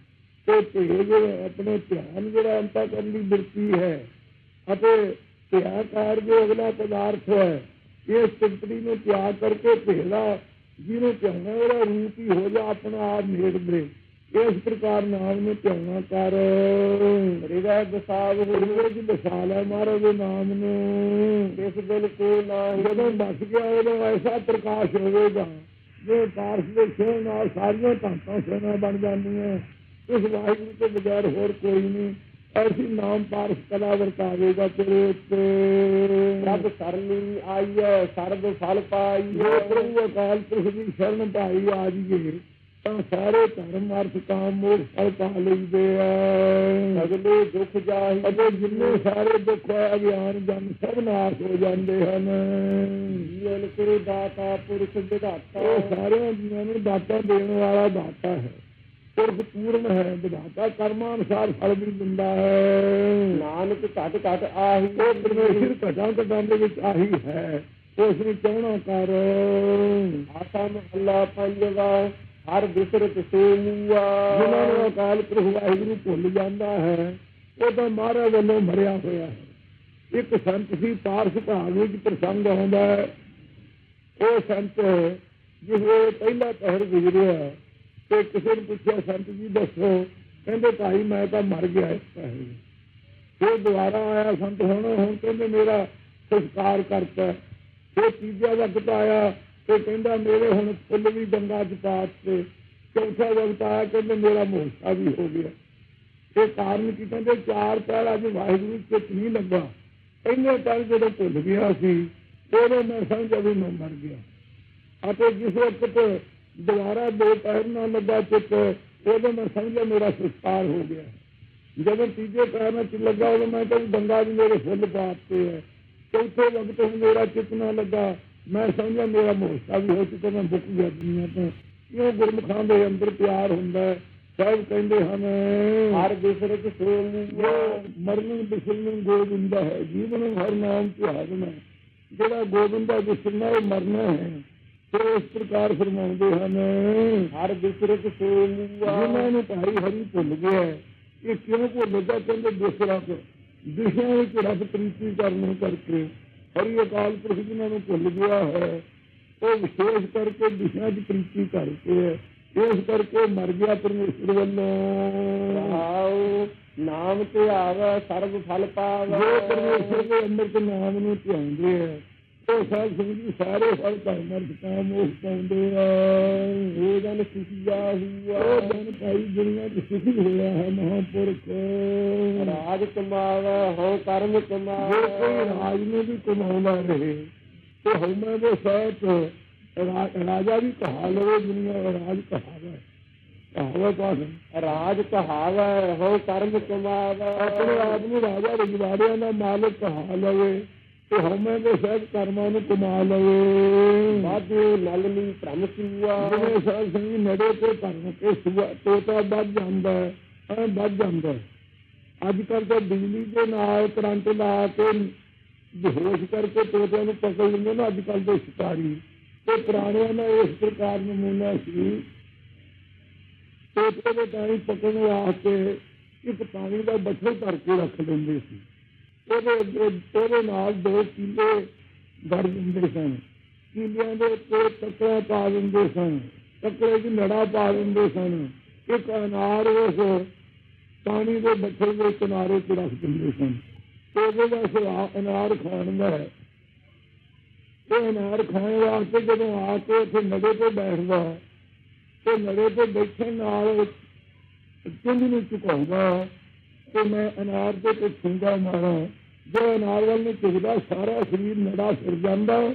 ਤੇ ਤੇਜ ਆਪਣੇ ਧਿਆਨ ਜਿਹੜਾ ਅੰਤਾ ਕਰਨ ਦੀ ਬਿਰਤੀ ਹੈ ਅਤੇ ਧਿਆਕਾਰ ਜੋ ਅਗਲਾ ਪਦਾਰਥ ਹੈ ਇਸ ਚਿੰਤਨੀ ਨੂੰ ਤਿਆਗ ਕਰਕੇ ਭੇੜਾ ਜਿਹਨੂੰ ਧਿਆਨਾ ਉਹਦਾ ਰੂਪ ਹੀ ਹੋ ਜਾ ਆਪਣਾ ਆਪ ਨੇੜਦੇ ਇਸ ਪ੍ਰਕਾਰ ਨਾਮ ਨੂੰ ਧਿਆਨਾ ਕਰ। ਹਿਰਦੈ ਵਸਾਵੋ ਉਹਦੇ ਵਿੱਚ ਬਸਾ ਲੈ ਮਹਾਰਾਜ ਦੇ ਨਾਮ ਨੂੰ। ਇਸ ਦਿਲ ਕੋ ਨਾਹੀ ਜਦੋਂ ਬਸ ਗਿਆ ਉਦੋਂ ਐਸਾ ਪ੍ਰਕਾਸ਼ ਹੋਵੇਗਾ। ਜੇ ਪਾਰਸ ਦੇ ਛੇਹ ਨਾਲ ਸਾਰੀਆਂ ਧਾਤਾਂ ਸੋਨਾ ਬਣ ਜਾਂਦੀਆਂ ਇਸ ਵਾਹਿਗੁਰੂ ਤੋਂ ਬਗੈਰ ਹੋਰ ਕੋਈ ਨਹੀਂ। ਐਸੀ ਨਾਮ ਪਾਰਸ ਕਲਾ ਵਰਤਾਵੇਗਾ ਤੇਰੇ ਉੱਤੇ। ਸਭ ਸਰਨੀ ਆਈਐ ਸਰਬ ਫਲ ਜੇ ਪਾਈਐ ਪ੍ਰਭੂ ਅਕਾਲ ਪੁਰਖ ਦੀ ਸ਼ਰਨ ਭਾਈ ਆ ਜੀਏ। ਤਾਂ ਸਾਰੇ ਧਰਮ ਅਰਥ ਕਾਮ ਮੋਖ ਫਲ ਪਾ ਲਈਦੇ ਆ। ਅਗਲੇ ਦੁਖ ਜਾਹੀ ਅਤੇ ਜਿੰਨੇ ਸਾਰੇ ਦੁੱਖ ਹੈ ਅਗਿਆਨ ਜਨ ਸਭ ਨਾਸ਼ ਹੋ ਜਾਂਦੇ ਹਨ। ਜੀਵਨ ਕੋ ਦਾਤਾ ਪੁਰਖ ਵਿਧਾਤਾ। ਉਹ ਸਾਰਿਆਂ ਜੀਵਾਂ ਨੂੰ ਦਾਤਾ ਦੇਣ ਵਾਲਾ ਦਾਤਾ ਹੈ। ਪੁਰਖ ਪੂਰਨ ਹੈ ਵਿਧਾਤਾ ਕਰਮਾਂ ਅਨੁਸਾਰ ਫਲ ਵੀ ਦਿੰਦਾ ਹੈ। ਨਾਨਕ ਘਟ ਘਟ ਆਹੀ। ਉਹ ਪਰਮੇਸ਼ਰ ਘਟਾਂ ਘਟਾਂ ਦੇ ਵਿੱਚ ਆਹੀ ਹੈ। ਉਸ ਨੂੰ ਚਾਹਣਾ ਕਰ। ਆਸਾ ਮਹੱਲਾ ਪੰਜਵਾ। ਹਰ ਬਿਸਰਤ ਸੋ ਮੂਆ ਜਿਨ੍ਹਾਂ ਨੂੰ ਅਕਾਲ ਪੁਰਖ ਵਾਹਿਗੁਰੂ ਭੁੱਲ ਜਾਂਦਾ ਹੈ ਉਹ ਤਾਂ ਮਹਾਰਾਜ ਵੱਲੋਂ ਮਰਿਆ ਹੋਇਆ ਹੈ। ਇੱਕ ਸੰਤ ਸੀ, ਪਾਰਸ ਭਾਗ ਵਿੱਚ ਪ੍ਰਸੰਗ ਆਉਂਦਾ ਹੈ। ਉਹ ਸੰਤ ਜਿਸ ਪਹਿਲਾ ਪਹਿਰ ਗੁਜ਼ਰਿਆ ਤੇ ਕਿਸੇ ਨੇ ਪੁੱਛਿਆ, ਸੰਤ ਜੀ, ਦੱਸੋ। ਕਹਿੰਦੇ, ਭਾਈ, ਮੈਂ ਤਾਂ ਮਰ ਗਿਆ ਇਸ ਪਹਿਰ ਫਿਰ ਦੁਬਾਰਾ ਆਇਆ ਸੰਤ, ਹੁਣ ਹੁਣ ਕਹਿੰਦੇ, ਮੇਰਾ ਸੰਸਕਾਰ ਕਰਤਾ ਫਿਰ ਤੀਜਾ ਵਕਤ ਆਇਆ ਤੇ ਕਹਿੰਦਾ ਮੇਰੇ ਹੁਣ ਫੁੱਲ ਵੀ ਗੰਗਾ ਚ ਪਾਤ ਤੇ ਚੌਥਾ ਵਕਤ ਆਇਆ ਕਹਿੰਦੇ ਮੇਰਾ ਮੋਸਾ ਵੀ ਹੋ ਗਿਆ। ਇਹ ਕਾਰਨ ਕੀ ਕਹਿੰਦੇ? ਚਾਰ ਪੈਰ ਅੱਜ ਵਾਹਿਗੁਰੂ ਚ ਨਹੀਂ ਲੱਗਾ। ਇੰਨੇ ਟਾਈਮ ਜਦੋਂ ਭੁੱਲ ਗਿਆ ਸੀ, ਉਦੋਂ ਮੈਂ ਸਮਝਿਆ ਵੀ ਮੈਂ ਮਰ ਗਿਆ। ਅਤੇ ਜਿਸ ਵਕਤ ਦੁਬਾਰਾ ਦੋ ਪੈਰ ਨਾ ਲੱਗਾ ਚਿੱਤ ਉਦੋਂ ਮੈਂ ਸਮਝਿਆ ਮੇਰਾ ਸੰਸਕਾਰ ਹੋ ਗਿਆ। ਜਦੋਂ ਤੀਜੇ ਪੈਰ ਨਾਲ ਚਿੱਤ ਲੱਗਾ, ਉਦੋਂ ਮੈਂ ਕਿਹਾ ਵੀ ਗੰਗਾ ਜੀ ਮੇਰੇ ਫੁੱਲ ਪਾਤੇ ਹੈ ਚੌਥੇ ਵਕਤ ਹੁਣ ਮੇਰਾ ਚਿੱਤ ਨਾ ਲੱਗਾ। ਮੈਂ ਸਮਝਿਆ ਮੇਰਾ ਮੋਸਾ ਵੀ ਹੋ ਚੁੱਕਾ ਮੈਂ ਬੁੱਕ ਗਿਆ ਦੁਨੀਆ ਤੋਂ। ਕਿਉਂ ਗੁਰਮੁਖਾਂ ਦੇ ਅੰਦਰ ਪਿਆਰ ਹੁੰਦਾ ਹੈ? ਸਭ ਕਹਿੰਦੇ ਹਨ ਹਰ ਦੂਸਰੇ ਚ ਜੋ ਮਰਨ ਬਿਸਰਨ ਗੋਬਿੰਦਾ ਹੈ ਜੀਵਨ ਹਰ ਨਾਮ ਸੁਹਾਗਣਾ ਜਿਹੜਾ ਗੋਬਿੰਦਾ ਬਿਸਰਨਾ ਉਹ ਮਰਨਾ ਹੈ। ਤੇ ਇਸ ਪ੍ਰਕਾਰ ਫਰਮਾਉਂਦੇ ਹਨ ਹਰ ਦੂਸਰੇ ਚ ਸੋਮ ਜਿਨ੍ਹਾਂ ਨੂੰ ਭਾਈ ਹਰੀ ਭੁੱਲ ਗਿਆ ਹੈ, ਇਹ ਕਿਉਂ ਭੁੱਲ ਗਿਆ? ਕਹਿੰਦੇ ਦੂਸਰਾ ਤੋਂ ਦਿਸ਼ਾ ਵਿੱਚ ਰੱਬ ਪ੍ਰੀਤੀ ਕਰਨ ਕਰਕੇ ਹਰੀ ਅਕਾਲ ਪੁਰਖ ਜਿਨ੍ਹਾਂ ਨੂੰ ਭੁੱਲ ਗਿਆ ਹੈ ਉਹ ਵਿਸ਼ੇਸ਼ ਕਰਕੇ ਦਿਸ਼ਾ 'ਚ ਪ੍ਰੀਤੀ ਕਰਕੇ ਹੈ। ਇਸ ਕਰਕੇ ਮਰ ਗਿਆ ਪਰਮੇਸ਼ਰ ਵੱਲੋਂ। ਆਓ ਨਾਮ ਤੇ ਆਵੈ ਸਰਬ ਫਲ ਪਾਵੈ। ਜੋ ਪਰਮੇਸ਼ਰ ਦੇ ਅੰਮ੍ਰਿਤ ਨਾਮ ਨੂੰ ਧਿਆਉਂਦੇ ਆ ਉਹ ਸਾਧ ਸੰਗਤ ਜੀ ਸਾਰੇ ਫਲ ਧਰਮਰ ਕਾਮ ਉਸ ਪਾਉਂਦੇ ਆ। ਇਹ ਜਨ ਸੁਖੀਆ ਉਹ ਹੁਆ ਜਨ ਭਾਈ ਦੁਨੀਆ ਚ ਸੁਖੀ ਹੋਇਆ ਹੈ ਮਹਾਂਪੁਰਖ। ਰਾਜ ਕਮਾਵੈ ਹੋ ਕਰਮ ਜੇ ਕੋਈ ਕਮਾਵੈ ਰਾਜ ਨੂੰ ਵੀ ਕਮਾਉਂਦਾ ਰਹੇ ਤੇ ਹਉਮੈ ਸਹਿਤ ਰਾ- ਰਾਜਾ ਵੀ ਕਹਾ ਲਵੇ ਦੁਨੀਆ ਰਾਜ ਕਹਾਵਾ। ਕਹਾਵਾ ਪਾਸ ਰਾਜ ਕਹਾਵੈ ਹੋ ਕਰਮ ਕਮਾਵੈ ਆਪਣੇ ਆਪ ਨੂੰ ਰਾਜਾ ਰਜਵਾੜਿਆਂ ਦਾ ਮਾਲਕ ਕਹਾ ਲਵੇ। ਤੇ ਹਉਮੈ ਦੇ ਸਹਿਤ ਕਰਮਾਂ ਨੂੰ ਕਮਾ ਲਵੇ। ਵਾਧੂ ਨਲਨੀ ਭ੍ਰਮ ਸੁਆ। ਜਿਵੇਂ ਸਾਧ ਸੰਗੀ ਨੜੇ ਤੇ ਭਰਨ ਕੇ ਸੁਆ ਤੋਤਾ ਵੱਧ ਜਾਂਦਾ ਹੈ ਐ ਵੱਧ ਜਾਂਦਾ ਹੈ। ਅੱਜ ਕੱਲ ਤਾਂ ਬਿਜਲੀ ਦੇ ਨਾਲ ਕਰੰਟ ਲਾ ਕੇ ਬੇਹੋਸ਼ ਕਰਕੇ ਤੋਤਿਆਂ ਨੂੰ ਪਕੜ ਲੈਂਦੇ ਨੇ ਅੱਜ ਕੱਲ ਦੇ ਸ਼ਿਕਾਰੀ। ਤੇ ਪੁਰਾਣਿਆਂ ਦਾ ਇਸ ਪ੍ਰਕਾਰ ਨਮੂਨਾ ਸੀ। ਤੋਤੇ ਦੇ ਟਾਈਮ ਪਕੜਨ ਵਾਸਤੇ ਇੱਕ ਪਾਣੀ ਦਾ ਬੱਠਲ ਧਰ ਕੇ ਰੱਖ ਲੈਂਦੇ ਸੀ। ਉਹਦੇ ਅੱਗੇ, ਉਹਦੇ ਨਾਲ ਦੋ ਕੀਲੇ ਗੜ ਦਿੰਦੇ ਸਨ। ਕੀਲਿਆਂ ਦੇ ਉੱਤੇ ਟੱਕਰਾ ਪਾ ਦਿੰਦੇ ਸਨ। ਟੱਕਰੇ 'ਚ ਲੜਾ ਪਾ ਦਿੰਦੇ ਸਨ। ਇੱਕ ਅਨਾਰ ਉਸ ਪਾਣੀ ਦੇ ਬੱਠਲ ਦੇ ਕਿਨਾਰੇ 'ਤੇ ਰੱਖ ਦਿੰਦੇ ਸਨ। ਉਹਦੇ ਦਾ ਸੁਭਾਅ ਅਨਾਰ ਖਾਣ ਦਾ ਹੈ। ਇਹ ਅਨਾਰ ਖਾਣ ਵਾਸਤੇ ਜਦੋਂ ਆ ਕੇ ਉੱਥੇ ਨੜੇ ਤੇ ਬੈਠਦਾ, ਤੇ ਨੜੇ ਤੇ ਬੈਠਣ ਨਾਲ ਚੁੰਝ ਨੂੰ ਚੁਕਾਉਂਦਾ। ਤੇ ਮੈਂ ਅਨਾਰ ਦੇ ਤੇ ਛਿੰਗਾ ਮਾਰਾਂ। ਜੋ ਅਨਾਰ ਵੱਲ ਨੂੰ ਝੁਕਦਾ, ਸਾਰਾ ਸਰੀਰ ਨੜਾ ਫਿਰ ਜਾਂਦਾ।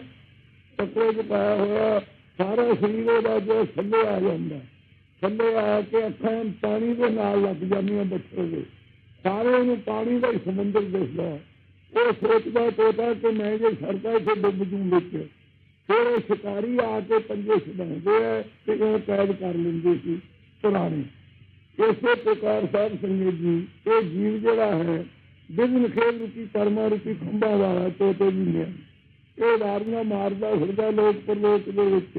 ਟੱਕਰੇ 'ਚ ਪਾਇਆ ਹੋਇਆ, ਸਾਰਾ ਸਰੀਰ ਉਹਦਾ ਜੋ ਥੱਲੇ ਆ ਜਾਂਦਾ। ਥੱਲੇ ਆ ਕੇ ਅੱਖਾਂ ਪਾਣੀ ਦੇ ਨਾਲ ਲੱਗ ਜਾਂਦੀਆਂ ਬੱਚੇ ਦੇ। ਸਾਰੇ ਨੂੰ ਪਾਣੀ ਦਾ ਹੀ ਸਮੁੰਦਰ ਦਿਸਦਾ। ਉਹ ਸੋਚਦਾ ਤੋਤਾ ਕਿ ਮੈਂ ਜੇ ਸਰਦਾ ਇੱਥੇ ਡੁੱਬ ਜੂ ਵਿੱਚ। ਫਿਰ ਉਹ ਸ਼ਿਕਾਰੀ ਆ ਕੇ ਪੰਜੇ ਛਡਾਉਂਦੇ ਆ ਤੇ ਉਹ ਕੈਦ ਕਰ ਲੈਂਦੇ ਸੀ ਪੁਰਾਣੇ। ਇਸੇ ਪ੍ਰਕਾਰ ਸਾਹਿਬ ਸੰਗਤ ਜੀ, ਇਹ ਜੀਵ ਜਿਹੜਾ ਹੈ ਬਿਨ ਖੇਲ ਰੂਪੀ, ਕਰਮਾ ਰੂਪੀ, ਖੰਭਾ ਵਾਲਾ ਤੋਤੇ ਜੀ ਨੇ। ਇਹ ਵਾਰੀਆਂ ਮਾਰਦਾ ਫਿਰਦਾ ਲੋਕ ਪਰਲੋਕ ਦੇ ਵਿੱਚ।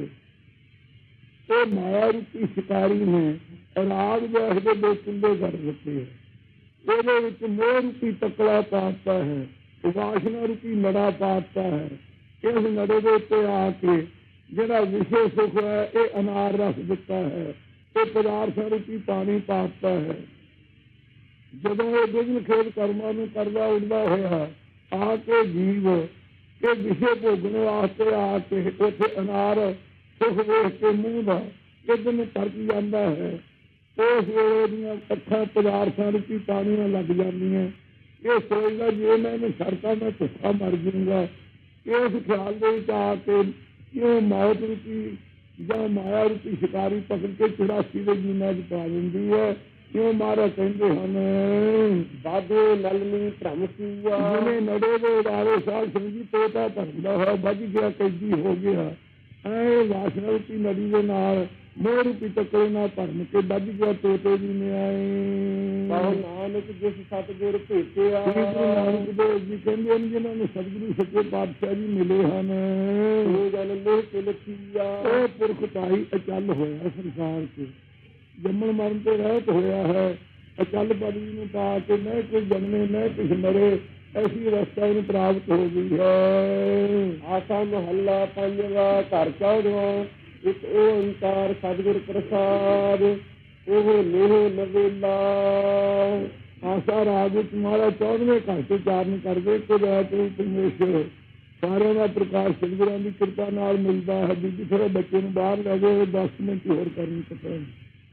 ਇਹ ਮਾਇਆ ਰੂਪੀ ਸ਼ਿਕਾਰੀ ਨੇ ਰਾਗ ਵਿਆਹ ਦੇ ਦੋ ਕਿੰਦੇ ਕਰ ਦਿੱਤੇ। ਇਹਦੇ ਵਿੱਚ ਮੋਹ ਰੂਪੀ ਤਕੜਾ ਪਾਤਾ ਹੈ, ਉਪਾਸ਼ਨਾ ਰੂਪੀ ਲੜਾ ਪਾਤਾ ਹੈ। ਇਸ ਲੜੇ ਦੇ ਉੱਤੇ ਆ ਕੇ ਜਿਹੜਾ ਵਿਸ਼ੇ ਸੁਖ ਹੈ, ਇਹ ਅਨਾਰ ਰੱਖ ਦਿੱਤਾ ਹੈ। ਇਹ ਪਦਾਰਥ ਰੂਪੀ ਪਾਣੀ ਪਾਤਾ ਹੈ। ਜਦੋਂ ਇਹ ਬਿਗਨ ਖੇਡ ਕਰਮਾਂ ਨੂੰ ਕਰਦਾ ਉੱਡਦਾ ਹੋਇਆ, ਆ ਕੇ ਜੀਵ ਇਹ ਵਿਸ਼ੇ ਭੋਗਣ ਵਾਸਤੇ ਆ ਕੇ ਉੱਥੇ ਅਨਾਰ, ਸੁਖ ਵੇਖ ਕੇ ਮੂੰਹ ਦਾ ਇਧਰ ਨੂੰ ਤਰਕ ਜਾਂਦਾ ਹੈ। ਉਸ ਵੇਲੇ ਦੀਆਂ ਅੱਖਾਂ ਪਦਾਰਥਾਂ ਰੂਪੀ ਪਾਣੀਆਂ ਲੱਗ ਜਾਂਦੀਆਂ। ਇਹ ਸੋਚਦਾ, ਜੇ ਮੈਂ ਇਹਨੂੰ ਛੱਡਤਾ ਮੈਂ ਭੁੱਖਾ ਮਰ ਜਾਊਂਗਾ। ਇਸ ਖਿਆਲ ਦੇ ਵਿੱਚ ਆ ਕੇ ਕਿਉਂ ਮੌਤ ਰੂਪੀ ਜਾਂ ਮਾਇਆ ਰੂਪੀ ਸ਼ਿਕਾਰੀ ਪਕੜ ਕੇ 84 ਦੇ ਜੀਨਾ ਚ ਪਾ ਦਿੰਦੀ ਹੈ। ਕਿਉਂ ਮਾਰਾ ਕਹਿੰਦੇ ਹਨ ਵਾਧੂ ਨਲਨੀ ਭ੍ਰਮ ਸੁਆ। ਜਿਵੇਂ ਨੜੇ ਦੇ ਉਡਾਰੇ ਸਾਲ ਸੰਗੀ ਤੋਤਾ ਭਰਦਾ ਹੋਇਆ, ਵੱਜ ਗਿਆ, ਕੈਦੀ ਹੋ ਗਿਆ। ਐ ਵਾਸਨਾ ਰੂਪੀ ਨਦੀ ਦੇ ਨਾਲ ਰੂਪੀ ਟੱਕਰੇ ਨਾਲ ਭਰਨ ਕੇ ਵੱਜ ਗਿਆ ਤੋਤੇ ਜੀ ਨੇ ਕਹੋ ਆਏ ਨਾਨਕ ਜਿਸ ਸਤਿਗੁਰ ਭੇਟਿਆ ਸ੍ਰੀ ਗੁਰੂ ਨਾਨਕ ਦੇਵ ਜੀ ਕਹਿੰਦੇ ਹਨ ਜਿਨ੍ਹਾਂ ਨੂੰ ਸਤਿਗੁਰੂ ਸੱਚੇ ਪਾਤਸ਼ਾਹ ਜੀ ਮਿਲੇ ਹਨ। ਉਹ ਜਨ ਮੋਹ ਤਿਲਕੀਆ ਉਹ ਪੁਰਖ ਤਾਈ ਅਚਲ ਹੋਇਆ ਸੰਸਾਰ 'ਚ। ਜੰਮਣ ਮਰਨ ਤੇ ਰਹਿਤ ਹੋਇਆ ਹੈ। ਅਚਲ ਪਦਵੀ ਨੂੰ ਪਾ ਕੇ ਮੈਂ ਕੋਈ ਜਨਮੇ ਮੈਂ ਕੁਛ ਮਰੇ ਐਸੀ ਅਵਸਥਾ ਨੂੰ ਪ੍ਰਾਪਤ ਹੋ ਗਈ ਹੈ। ਆਸਾ ਮਹੱਲਾ ਪੰਜਵਾ ਘਰ ਚੌਦਵਾ। ਇੱਕ ਓੰਕਾਰ ਸਤਿਗੁਰ ਪ੍ਰਸਾਦ, ਉਹ ਨੇਹ ਨਵੇਲਾ ਆਸਾ ਰਾਜ ਵਿੱਚ ਮਹਾਰਾਜ ਚੌਦਵੇਂ ਘਰ ਚਾਰਨ ਕਰਦੇ ਕਿ ਰਾਤ ਪਰਮੇਸ਼ਰ ਸਾਰਿਆਂ ਦਾ ਪ੍ਰਕਾਸ਼ ਸਤਿਗੁਰਾਂ ਦੀ ਕਿਰਪਾ ਨਾਲ ਮਿਲਦਾ ਹੈ। ਬੀਬੀ ਫਿਰ ਬੱਚੇ ਨੂੰ ਬਾਹਰ ਲੈ ਗਏ 10 ਮਿੰਟ ਹੋਰ ਕਰਨੀ ਪਤਾ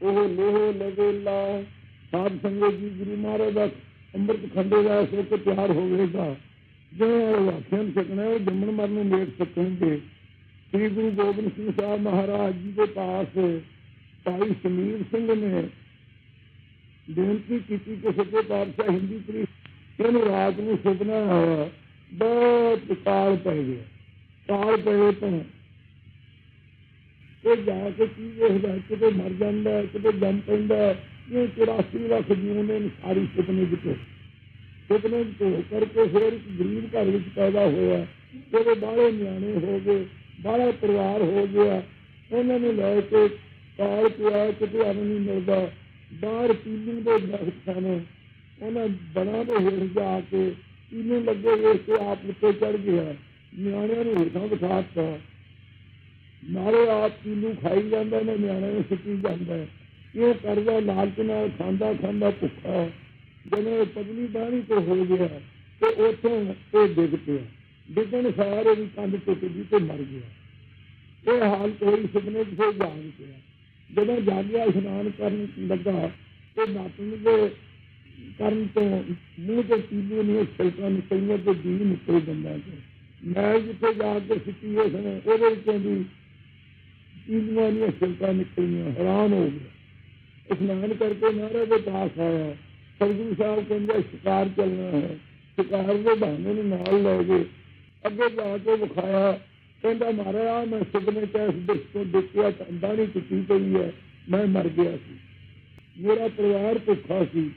ਉਹ ਨੇਹ ਨਵੇਲਾ ਸਾਧ ਸੰਗਤ ਜੀ, ਗੁਰੂ ਮਹਾਰਾਜ ਦਾ ਅੰਮ੍ਰਿਤ ਖੰਡੇ ਦਾ ਇਸ ਵਕਤ ਤਿਆਰ ਹੋਵੇਗਾ। ਜਿਹੜੇ ਵਾਖਿਆਂ ਸਕਣਾ ਉਹ ਜੰਮਣ ਮਰਨ ਨੂੰ ਮੇਟ ਸਕਣਗੇ ਸ੍ਰੀ ਗੁਰੂ ਗੋਬਿੰਦ ਸਿੰਘ ਸਾਹਿਬ ਮਹਾਰਾਜ ਜੀ ਦੇ ਪਾਸ ਭਾਈ ਸਮੀਰ ਸਿੰਘ ਨੇ ਬੇਨਤੀ ਕੀਤੀ ਕਿ ਸੱਚੇ ਪਾਤਸ਼ਾਹ ਹਿੰਦੀ ਤਰੀ ਇਹਨੂੰ ਰਾਤ ਨੂੰ ਸੁਪਨਾ ਆਇਆ ਬਹੁਤ ਕਾਲ ਪੈ ਗਿਆ। ਕਾਲ ਪਏ ਤਾਂ ਇਹ ਜਾ ਕੇ ਕੀ ਵੇਖਦਾ, ਕਿਤੇ ਮਰ ਜਾਂਦਾ, ਕਿਤੇ ਜੰਮ ਪੈਂਦਾ, ਇਹ 84 ਲੱਖ ਜੀਵਨੇ ਨੇ ਸਾਰੀ ਸੁਪਨੇ ਵਿੱਚ ਸੁਪਨੇ ਵਿੱਚ ਕਰਕੇ ਫਿਰ ਇੱਕ ਗਰੀਬ ਘਰ ਵਿੱਚ ਪੈਦਾ ਹੋਇਆ। ਉਹਦੇ ਬਾਹਲੇ ਨਿਆਣੇ ਹੋ ਗਏ। ਬਾਹਲਾ ਪਰਿਵਾਰ ਹੋ ਗਿਆ। ਉਹਨਾਂ ਨੂੰ ਲੈ ਕੇ ਕਾਲ ਪਿਆ ਕਿਤੇ ਅੰਨ ਨਹੀਂ ਮਿਲਦਾ। ਬਾਹਰ ਪੀਲੂ ਦੇ ਦਰਖਤ ਸਨ ਉਹਨਾਂ ਬਣਾ ਦੇ ਹੇਠ ਜਾ ਕੇ ਪੀਲਿੰਗ ਲੱਗੇ ਵੇਖ ਕੇ ਆਪ ਉੱਤੇ ਚੜ ਗਿਆ। ਨਿਆਣਿਆਂ ਨੂੰ ਹੇਠਾਂ ਬਿਠਾਤਾ ਨਾਲੇ ਆਪ ਪੀਲੂ ਖਾਈ ਜਾਂਦਾ ਨੇ, ਨਿਆਣਿਆਂ ਨੂੰ ਸਿੱਟੀ ਜਾਂਦਾ। ਹੈ। ਇਹ ਕਰਦਾ ਲਾਲਚ ਨਾਲ ਖਾਂਦਾ ਖਾਂਦਾ ਭੁੱਖਾ। ਜਦੋਂ ਪਤਲੀ ਬਾਣੀ ਤੋਂ ਹੋ ਗਿਆ ਤੇ ਉੱਥੋਂ ਇਹ ਡਿੱਗ ਪਿਆ। ਡਿੱਗਣ ਸਾਰ ਉਹਦੀ ਕੰਧ ਟੁੱਟ ਗਈ ਤੇ ਮਰ ਗਿਆ। ਇਹ ਹਾਲਤ ਹੋਈ ਸੁਪਨੇ ਕਿਸੇ ਜਾਗ ਪਿਆ। ਜਦੋਂ ਜਾਗਿਆ ਇਸ਼ਨਾਨ ਕਰਨ ਲੱਗਾ, ਤੇ ਨਾਤਨ ਦੇ ਕਰਨ ਤੋਂ ਮੂੰਹ ਤੇ ਪੀਲੂ ਨਹੀਂ ਛਿਲਕਾ ਨਿਕਲੀਆਂ ਤੇ ਜੀ ਨਿਕਲ ਜਾਂਦਾ ਤੇ ਮੈਂ ਜਿੱਥੇ ਜਾ ਕੇ ਸਿੱਟੀ ਉਸ ਨੇ ਉਹਦੇ ਵਿੱਚੋਂ ਦੀ ਪੀਲੀਆਂ ਦੀਆਂ ਛਿਲਕਾਂ ਨਿਕਲੀਆਂ। ਹੈਰਾਨ ਹੋ ਗਿਆ। ਇਸ਼ਨਾਨ ਕਰਕੇ ਮਹਾਰਾਜ ਦੇ ਪਾਸ ਆਇਆ। ਸਤਿਗੁਰੂ ਸਾਹਿਬ ਕਹਿੰਦੇ, ਸ਼ਿਕਾਰ ਚੱਲਣਾ ਹੈ। ਸ਼ਿਕਾਰ ਦੇ ਬਹਾਨੇ ਨੂੰ ਨਾਲ ਲੈ ਗਏ। ਅੱਗੇ ਜਾ ਕੇ ਵਿਖਾਇਆ, ਕਹਿੰਦਾ, ਮਹਾਰਾਜ ਮੈਂ ਸੁਪਨੇ ਚ ਇਸ ਦ੍ਰਿਸ਼ ਤੋਂ ਦੇਖਿਆ ਤਾਂ ਦਾਣੀ ਟੁੱਟੀ ਪਈ ਹੈ, ਮੈਂ ਮਰ ਗਿਆ ਸੀ। ਮੇਰਾ ਪਰਿਵਾਰ ਭੁੱਖਾ ਸੀ।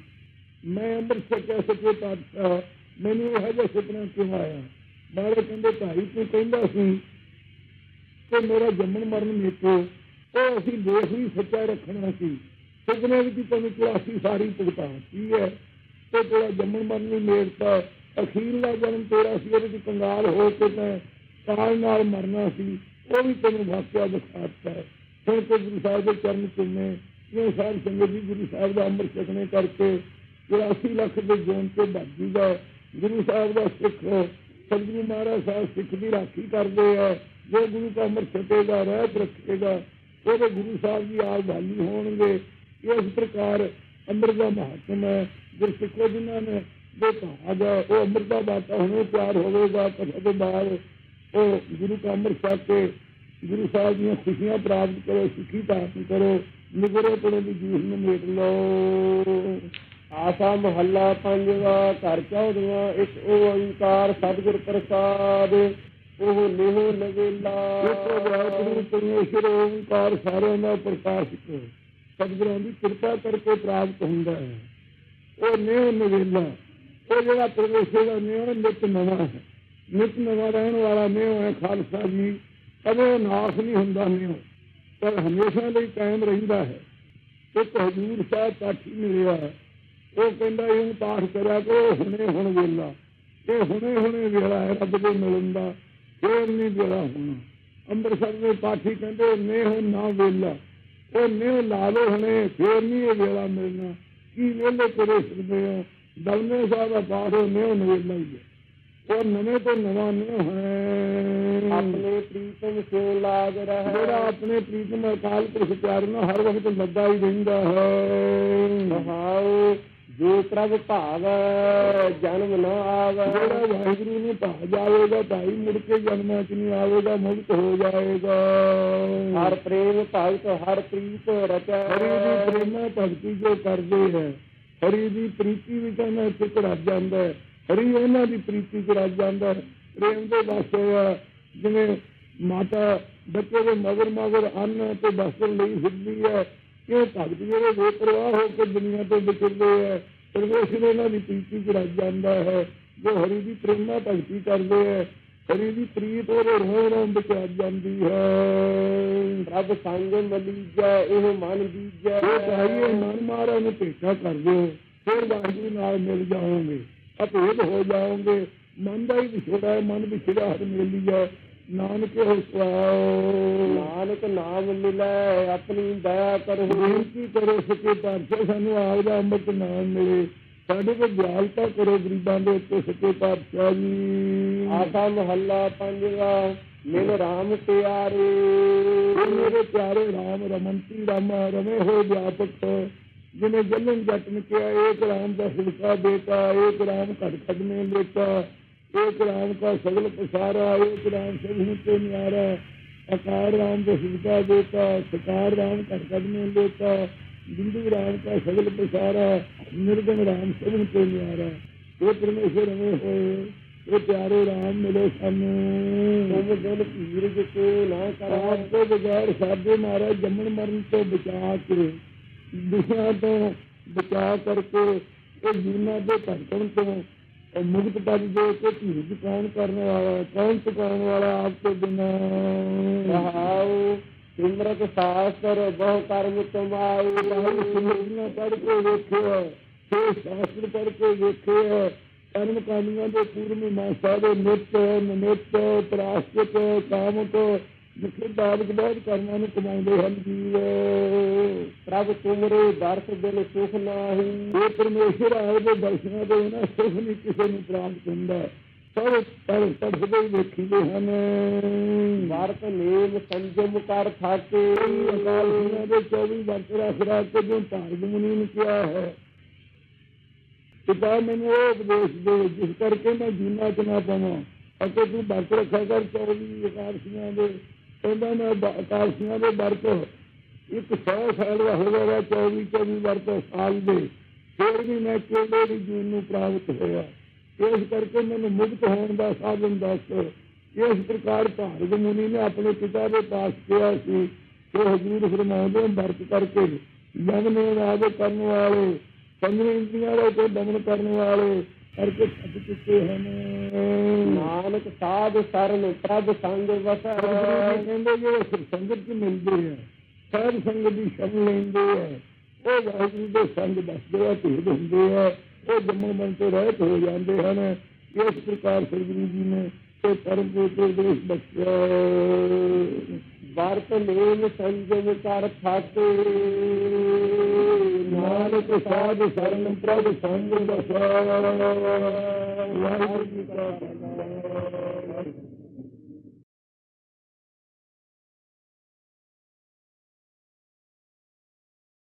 ਮੈਂ ਅੰਮ੍ਰਿਤਸਰ ਕਹਿ ਸਕੇ ਪਾਤਸ਼ਾਹ, ਮੈਨੂੰ ਇਹ ਜਿਹਾ ਸੁਪਨਾ ਕਿਉਂ ਆਇਆ? ਮਹਾਰਾਜ ਕਹਿੰਦੇ, ਭਾਈ, ਤੂੰ ਕਹਿੰਦਾ ਸੀ ਕਿ ਮੇਰਾ ਜੰਮਣ ਮਰਨ ਮੇਟੋ ਉਹ ਅਸੀਂ ਦੇਖ ਵੀ ਸੱਚਾ ਰੱਖਣਾ ਸੀ। ਸੁਪਨੇ ਵਿੱਚ ਤੈਨੂੰ ਚੁਰਾਸੀ ਸਾਰੀ ਭੁਗਤਾਤੀ ਹੈ? ਤੇ ਤੇਰਾ ਜੰਮਣ ਮਰਨ ਨੂੰ ਅਖੀਰ ਦਾ ਜਨਮ ਤੇਰਾ ਸੀ, ਉਹਦੇ ਵਿੱਚ ਕੰਗਾਲ ਹੋ ਕੇ ਤੈਂ ਕਾਲ ਨਾਲ ਮਰਨਾ ਸੀ, ਉਹ ਵੀ ਤੈਨੂੰ ਵਾਕਿਆ ਦਿਖਾਤਾ ਹੈ। ਫਿਰ ਤੇ ਗੁਰੂ ਸਾਹਿਬ ਦੇ ਚਰਨ ਚੁੰਮੇ ਇਹ ਸਾਧ ਸੰਗਤ ਜੀ ਗੁਰੂ ਸਾਹਿਬ ਦਾ ਅੰਮ੍ਰਿਤ ਛਕਣੇ ਕਰਕੇ 84 ਲੱਖ ਦੇ ਜੋਨ ਤੇ ਬਾਜੀ ਦਾ ਗੁਰੂ ਸਾਹਿਬ ਦਾ ਸਿੱਖ, ਸਤਿਗੁਰੂ ਮਹਾਰਾਜ ਸਾਹਿਬ ਸਿੱਖ ਦੀ ਰਾਖੀ ਕਰਦੇ ਆ, ਜੋ ਗੁਰੂ ਦਾ ਅੰਮ੍ਰਿਤ ਛਕੇਗਾ, ਰਹਿਤ ਰੱਖੇਗਾ, ਉਹਦੇ ਗੁਰੂ ਸਾਹਿਬ ਦੀ ਆਪ ਭਾਲੀ ਹੋਣਗੇ। ਇਸ ਪ੍ਰਕਾਰ ਅੰਮ੍ਰਿਤ ਦਾ ਮਹਾਤਮ ਹੈ। ਗੁਰ ਸਿੱਖੋ ਜਿਨ੍ਹਾਂ ਨੇ ਦੇ ਭਾਗ ਹੈ ਉਹ ਅੰਮ੍ਰਿਤ ਦਾ ਬਾਟਾ ਹੁਣੇ ਤਿਆਰ ਹੋਵੇਗਾ ਕਥਾ ਤੋਂ ਬਾਅਦ ਉਹ ਗੁਰੂ ਦਾ ਅੰਮ੍ਰਿਤ ਛਕ ਕੇ ਗੁਰੂ ਸਾਹਿਬ ਦੀਆਂ ਖੁਸ਼ੀਆਂ ਪ੍ਰਾਪਤ ਕਰੋ, ਸਿੱਖੀ ਪ੍ਰਾਪਤ ਕਰੋ, ਨਿਗਰੇ ਕੋਲੇ ਦੀ ਜੂਸ ਨੂੰ ਮੇਟ ਲਓ। ਆਸਾ ਮਹੱਲਾ ਪੰਜਵਾ, ਘਰ ਚੌਦਵਾ ਇੱਕ ਓੰਕਾਰ ਸਤਿਗੁਰ ਪ੍ਰਸਾਦ, ਉਹ ਨੇਹ ਨਵੇਲਾ। ਦੇਖੋ ਵਾਹਿਗੁਰੂ ਪਰਮੇਸ਼ਰ ਓੰਕਾਰ ਸਾਰਿਆਂ ਦਾ ਪ੍ਰਕਾਸ਼ਕ ਸਤਿਗੁਰਾਂ ਦੀ ਕਿਰਪਾ ਕਰਕੇ ਪ੍ਰਾਪਤ ਹੁੰਦਾ ਹੈ। ਉਹ ਨਿਉ ਨਵੇਲਾ। ਉਹ ਜਿਹੜਾ ਪਰਮੇਸ਼ਰ ਦਾ ਨਿਉ ਨਿਤ ਨਵਾਂ ਹੈ। ਨਿਤ ਨਵਾਂ ਰਹਿਣ ਵਾਲਾ ਨਿਉ ਹੈ, ਖਾਲਸਾ ਜੀ। ਕਦੇ ਨਾਸ ਨਹੀਂ ਹੁੰਦਾ ਨਿਉ ਪਰ ਹਮੇਸ਼ਾ ਲਈ ਕਾਇਮ ਰਹਿੰਦਾ ਹੈ। ਇੱਕ ਹਜ਼ੂਰ ਸਾਹਿਬ ਪਾਠੀ ਮਿਲਿਆ ਉਹ ਕਹਿੰਦਾ ਇਹ ਪਾਠ ਕਰਿਆ ਕਰੋ ਹੁਣੇ ਹੁਣ ਵੇਲਾ। ਇਹ ਹੁਣੇ ਹੁਣੇ ਵੇਲਾ ਹੈ, ਰੱਬ ਦੇ ਮਿਲਣ ਦਾ। ਫੇਰ ਨਹੀਂ ਵੇਲਾ ਹੋਣਾ। ਅੰਮ੍ਰਿਤਸਰ ਦੇ ਪਾਠੀ ਕਹਿੰਦੇ ਨੇ ਹੁਣ ਨਾ ਵੇਲਾ। ਉਹ ਨੇ ਲਾ ਲੋ ਹੁਣੇ, ਫੇਰ ਨਹੀਂ ਇਹ ਵੇਲਾ ਮਿਲਣਾ। ਕੀ ਵੇਲੇ ਕਰੇ ਸਕਦੇ ਹੋ? ਦਵਨੇ ਸਾਹਿਬ ਦਾ ਪਾਠ ਉਹ ਨੇ ਵੇਲਾ ਹੀ ਹੈ ਉਹ ਨਵੇਂ ਤੋਂ ਨਵਾਂ ਨਹੀਂ ਹੈ ਆਪਣੇ ਪ੍ਰੀਤਮ ਸੋ ਲਾਗ ਜਿਹੜਾ ਰਹਿ ਆਪਣੇ ਪ੍ਰੀਤਮ ਅਕਾਲ ਪੁਰਖ ਪਿਆਰ ਨਾਲ ਹਰ ਵਕਤ ਲੱਗਾ ਹੀ ਰਹਿੰਦਾ ਹੈ। ਮਹਾਉ ਜੋ ਪ੍ਰਭ ਭਾਵੈ ਜਨਮ ਨ ਆਵੈ। ਜਿਹੜਾ ਵਾਹਿਗੁਰੂ ਨੂੰ ਭਾ ਜਾਵੇਗਾ ਭਾਈ ਮੁੜ ਕੇ ਜਨਮਾਂ ਚ ਨਹੀਂ ਆਵੇਗਾ ਮੁਕਤ ਹੋ ਜਾਏਗਾ ਹਰ ਪ੍ਰੇਮ ਭਗਤ ਹਰ ਪ੍ਰੀਤ ਰਚੈ। ਹਰੀ ਦੀ ਪ੍ਰੇਮਾ ਭਗਤੀ ਜੋ ਕਰਦੇ ਹੈ ਹਰੀ ਦੀ ਪ੍ਰੀਤੀ ਵਿੱਚ ਉਹਨਾਂ ਇੱਥੇ ਰੱਜ ਜਾਂਦਾ ਹੈ। ਹਰੀ ਉਹਨਾਂ ਦੀ ਪ੍ਰੀਤੀ ਚ ਰੱਜ ਜਾਂਦਾ ਹੈ। ਪ੍ਰੇਮ ਦੇ ਵਸ ਹੋਇਆ, ਜਿਵੇਂ ਮਾਤਾ ਬੱਚੇ ਦੇ ਮਗਰ ਮਗਰ ਅੰਨ ਤੇ ਬਸਤਰ ਲਈ ਫਿਰਦੀ ਹੈ। ਇਹ ਭਗਤ ਜਿਹੜੇ ਬੇਪਰਵਾਹ ਹੋ ਕੇ ਦੁਨੀਆ ਤੋਂ ਵਿਚਰਦੇ ਹੈ, ਪਰਮੇਸ਼ਰ ਇਹਨਾਂ ਦੀ ਪ੍ਰੀਤੀ ਚ ਰੱਜ ਜਾਂਦਾ ਹੈ। ਜੋ ਹਰੀ ਦੀ ਪ੍ਰੇਮਾ ਭਗਤੀ ਕਰਦੇ ਹੈ ਹਰੀ ਦੀ ਪ੍ਰੀਤ ਉਹਦੇ ਰੋਹ ਰੋਹ ਵਿੱਚ ਰੱਜ ਜਾਂਦੀ ਹੈ। ਪ੍ਰਭ ਸੰਗ ਮਲੀਜੈ ਇਹ ਮਨ ਬੀਜੈ ਇਹ ਚਾਹੀਏ ਮਨ ਮਾਰਾ ਨੂੰ ਭੇਟਾ ਕਰ ਦਿਓ ਫਿਰ ਵਾਹਿਗੁਰੂ ਨਾਲ ਮਿਲ ਜਾਓਗੇ ਅਭੇਦ ਹੋ ਜਾਓਗੇ। ਮਨ ਦਾ ਹੀ ਵਿਛੜਾ ਹੈ ਮਨ ਵਿਛੜਾ ਹਰ ਮਿਲ ਲਿਆ ਨਾਨਕ ਹੋ ਸੁਆਓ। ਨਾਨਕ ਨਾਮ ਮਿਲੈ ਆਪਣੀ ਦਇਆ ਕਰਹੁ ਬੇਨਤੀ ਕਰੋ ਸਕੇ ਪਾਤਸ਼ਾਹ ਸਾਨੂੰ ਆਪ ਦਾ ਅੰਮ੍ਰਿਤ ਨਾਮ ਮਿਲੇ। ਸਾਡੇ ਕੋਲ ਦਿਆਲਤਾ ਕਰੋ ਗਰੀਬਾਂ ਦੇ ਉੱਤੇ ਸੱਚੇ ਪਾਤਸ਼ਾਹ ਜੀ। ਆਟਾ ਮਹੱਲਾ ਪੰਜਵਾ ਮੇਨ ਰਾਮ ਪਿਆਰੇ। ਮੇਰੇ ਪਿਆਰੇ ਰਾਮ ਰਮਨਤੀ ਰਾਮ ਰਮੇ ਹੋ ਵਿਆਪਕ। ਜਿਨੇ ਜਲਨ ਜੱਟ ਨੇ ਕਿਹਾ ਇੱਕ ਰਾਮ ਦਾ ਸਿਲਕਾ ਦੇਤਾ ਇੱਕ ਰਾਮ ਘਟ ਖੜ ਨੇ ਲੇਤਾ ਇੱਕ ਰਾਮ ਦਾ ਸਗਲ ਪਸਾਰਾ ਇੱਕ ਰਾਮ ਸਭੂ ਤੇ ਨਿਆਰਾ। ਅਕਾਰ ਰਾਮ ਦਾ ਸਿਲਕਾ ਦੇਤਾ ਸਕਾਰ ਰਾਮ ਘਟ ਖੜ ਨੇ ਲੇਤਾ। बिंदु राम का सगल पसारा निर्गम राम सभी पे न्यारा ये परमेश्वर रमे होए ये प्यारे राम मिले सानू ਤੁਮ ਦਿਲ ਧੀਰਜ ਕੇ ਨਾ ਕਰਾ ਆਪ ਤੋਂ ਬਗੈਰ ਸਾਡੇ ਮਹਾਰਾਜ ਜੰਮਣ ਮਰਨ ਤੋਂ ਬਚਾ ਕੇ ਦੁਸ਼ਿਆਂ ਤੋਂ ਬਚਾ ਕਰਕੇ ਇਹ ਜੀਵਨਾਂ ਦੇ ਭਟਕਣ ਤੋਂ ਉਹ ਮੁਕਤ ਪਦ ਦੇ ਕੇ ਧੀਰਜ ਕੌਣ ਕਰਨ ਵਾਲਾ ਕੌਣ ਚੁਕਾਉਣ ਵਾਲਾ ਆਪ ਤੋਂ ਬਿਨਾਂ ਰਹਾਉ ਸਿਮਰਤ ਸਾਸਤਰ ਬਹੁ ਕਰਮ ਕਮਾਉ ਬਹੁਤ ਸਿਮਰਨਾਂ ਪੜ੍ਹ ਕੇ ਵੇਖਿਆ ਛੇ ਸ਼ਾਸਤਰ ਪੜ੍ਹ ਕੇ ਵੇਖਿਆ ਕਰਮ ਕਾਂਡੀਆਂ ਦੇ ਪੂਰਮੀ ਮਾਸਾ ਦੇ ਨਿਤ, ਨਿਮਿਤ ਪ੍ਰਾਸ਼ਚਿਤ ਕਾਮਕ ਮੁਖੀ ਬਾਦਕ ਬਹੁਤ ਕਰਮਾਂ ਨੂੰ ਕਮਾਉਂਦੇ ਹਨ ਜੀਵ। ਪ੍ਰਭ ਤੁਮਰੇ ਦਰਸ ਦਿਲ ਸੁਖ ਨਾਹੀ। ਇਹ ਪਰਮੇਸ਼ਰ ਆਏ ਦੇ ਦਰਸ਼ਨਾਂ ਦੇ ਨਾ ਸੁਖ ਨਹੀਂ ਕਿਸੇ ਨੂੰ ਪ੍ਰਾਪਤ ਹੁੰਦਾ। ਸਭ ਪਰ ਤੜਫਦੇ ਹੀ ਹਨ। ਵਰਤ ਨੇਮ ਸੰਜਮ ਕਰ ਥਾਕੇ ਅਕਾਲ ਸਿੰਘਾਂ ਦੇ 24 ਵਰਤ ਰੱਖ ਰੱਖ ਜੋ ਭਾਰਤ ਮੁਨੀ ਨੂੰ ਕਿਹਾ ਹੈ। ਪਿਤਾ ਮੈਨੂੰ ਉਹ ਉਪਦੇਸ਼ ਦੇ, ਜਿਸ ਕਰਕੇ ਮੈਂ ਜੀਨਾ ਚ ਨਾ ਪਵਾਂ ਅਤੇ ਤੂੰ ਵਰਤ ਰੱਖਿਆ ਕਰ 24 ਅਕਾਲ ਸਿੰਘਾਂ ਦੇ। ਕਹਿੰਦਾ ਮੈਂ ਅਕਾਲ ਸਿੰਘਾਂ ਦੇ ਵਰਤ ਇੱਕ 100 ਸਾਲ ਦਾ ਹੋ ਗਿਆ 24 24 ਵਰਤ ਸਾਲ ਦੇ। ਫਿਰ ਵੀ ਮੈਂ ਕਿਹੜੇ ਦੀ ਜੀਵਨ ਨੂੰ ਪ੍ਰਾਪਤ ਹੋਇਆ। ਇਸ ਕਰਕੇ ਮੈਨੂੰ ਮੁਕਤ ਹੋਣ ਦਾ ਸਾਧਨ ਦੱਸ। ਇਸ ਪ੍ਰਕਾਰ ਭਾਰਤ ਮੁਨੀ ਨੇ ਆਪਣੇ ਪਿਤਾ ਦੇ ਪਾਸ ਕਿਹਾ ਸੀ ਕਿ ਹਜ਼ੂਰ ਫਰਮਾਉਂਦੇ ਹਨ, ਵਰਤ ਕਰਕੇ ਯਮਨੇ ਰਾਜ ਕਰਨ ਵਾਲੇ ਪੰਜਵੇਂ ਇੰਦਰੀਆਂ ਦਾ ਤੇ ਦਮਨ ਕਰਨ ਵਾਲੇ ਕਰਕੇ ਛੱਡ ਚੁੱਕੇ ਹਨ। ਨਾਨਕ ਸਾਧ ਸਰਨ ਪ੍ਰਭ ਸੰਗ ਵਸੈ। ਕਹਿੰਦੇ ਜਿਹੜੇ ਸੰਗਤ ਚ ਮਿਲਦੇ ਆ। ਸਾਧ ਸੰਗਤ ਦੀ ਸ਼ਰਨ ਲੈਂਦੇ ਆ। ਉਹ ਵਾਹਿਗੁਰੂ ਦੇ ਸੰਗ ਦੱਸਦੇ ਆ ਭੇਦ ਹੁੰਦੇ ਆ। ਉਹ ਜੰਮੂ ਮਨ ਤੋਂ ਰਹਿਤ ਹੋ ਜਾਂਦੇ ਹਨ। ਇਸ ਪ੍ਰਕਾਰ ਸ੍ਰੀ ਗੁਰੂ ਜੀ ਨੇ ਇਹ ਪਰਮ ਪਵਿੱਤਰ ਉਪਦੇਸ਼ ਬਖਸ਼ਿਆ ਵਰਤ ਨੇਮ ਸੰਜਮ ਕਰ ਥਾਕੇ ਨਾਨਕ ਸਾਧ ਸਰਨ ਪ੍ਰਭ ਸੰਗ ਦਸਾ। ਵਾਹਿਗੁਰੂ ਜੀ ਕਾ ਖਾਲਸਾ।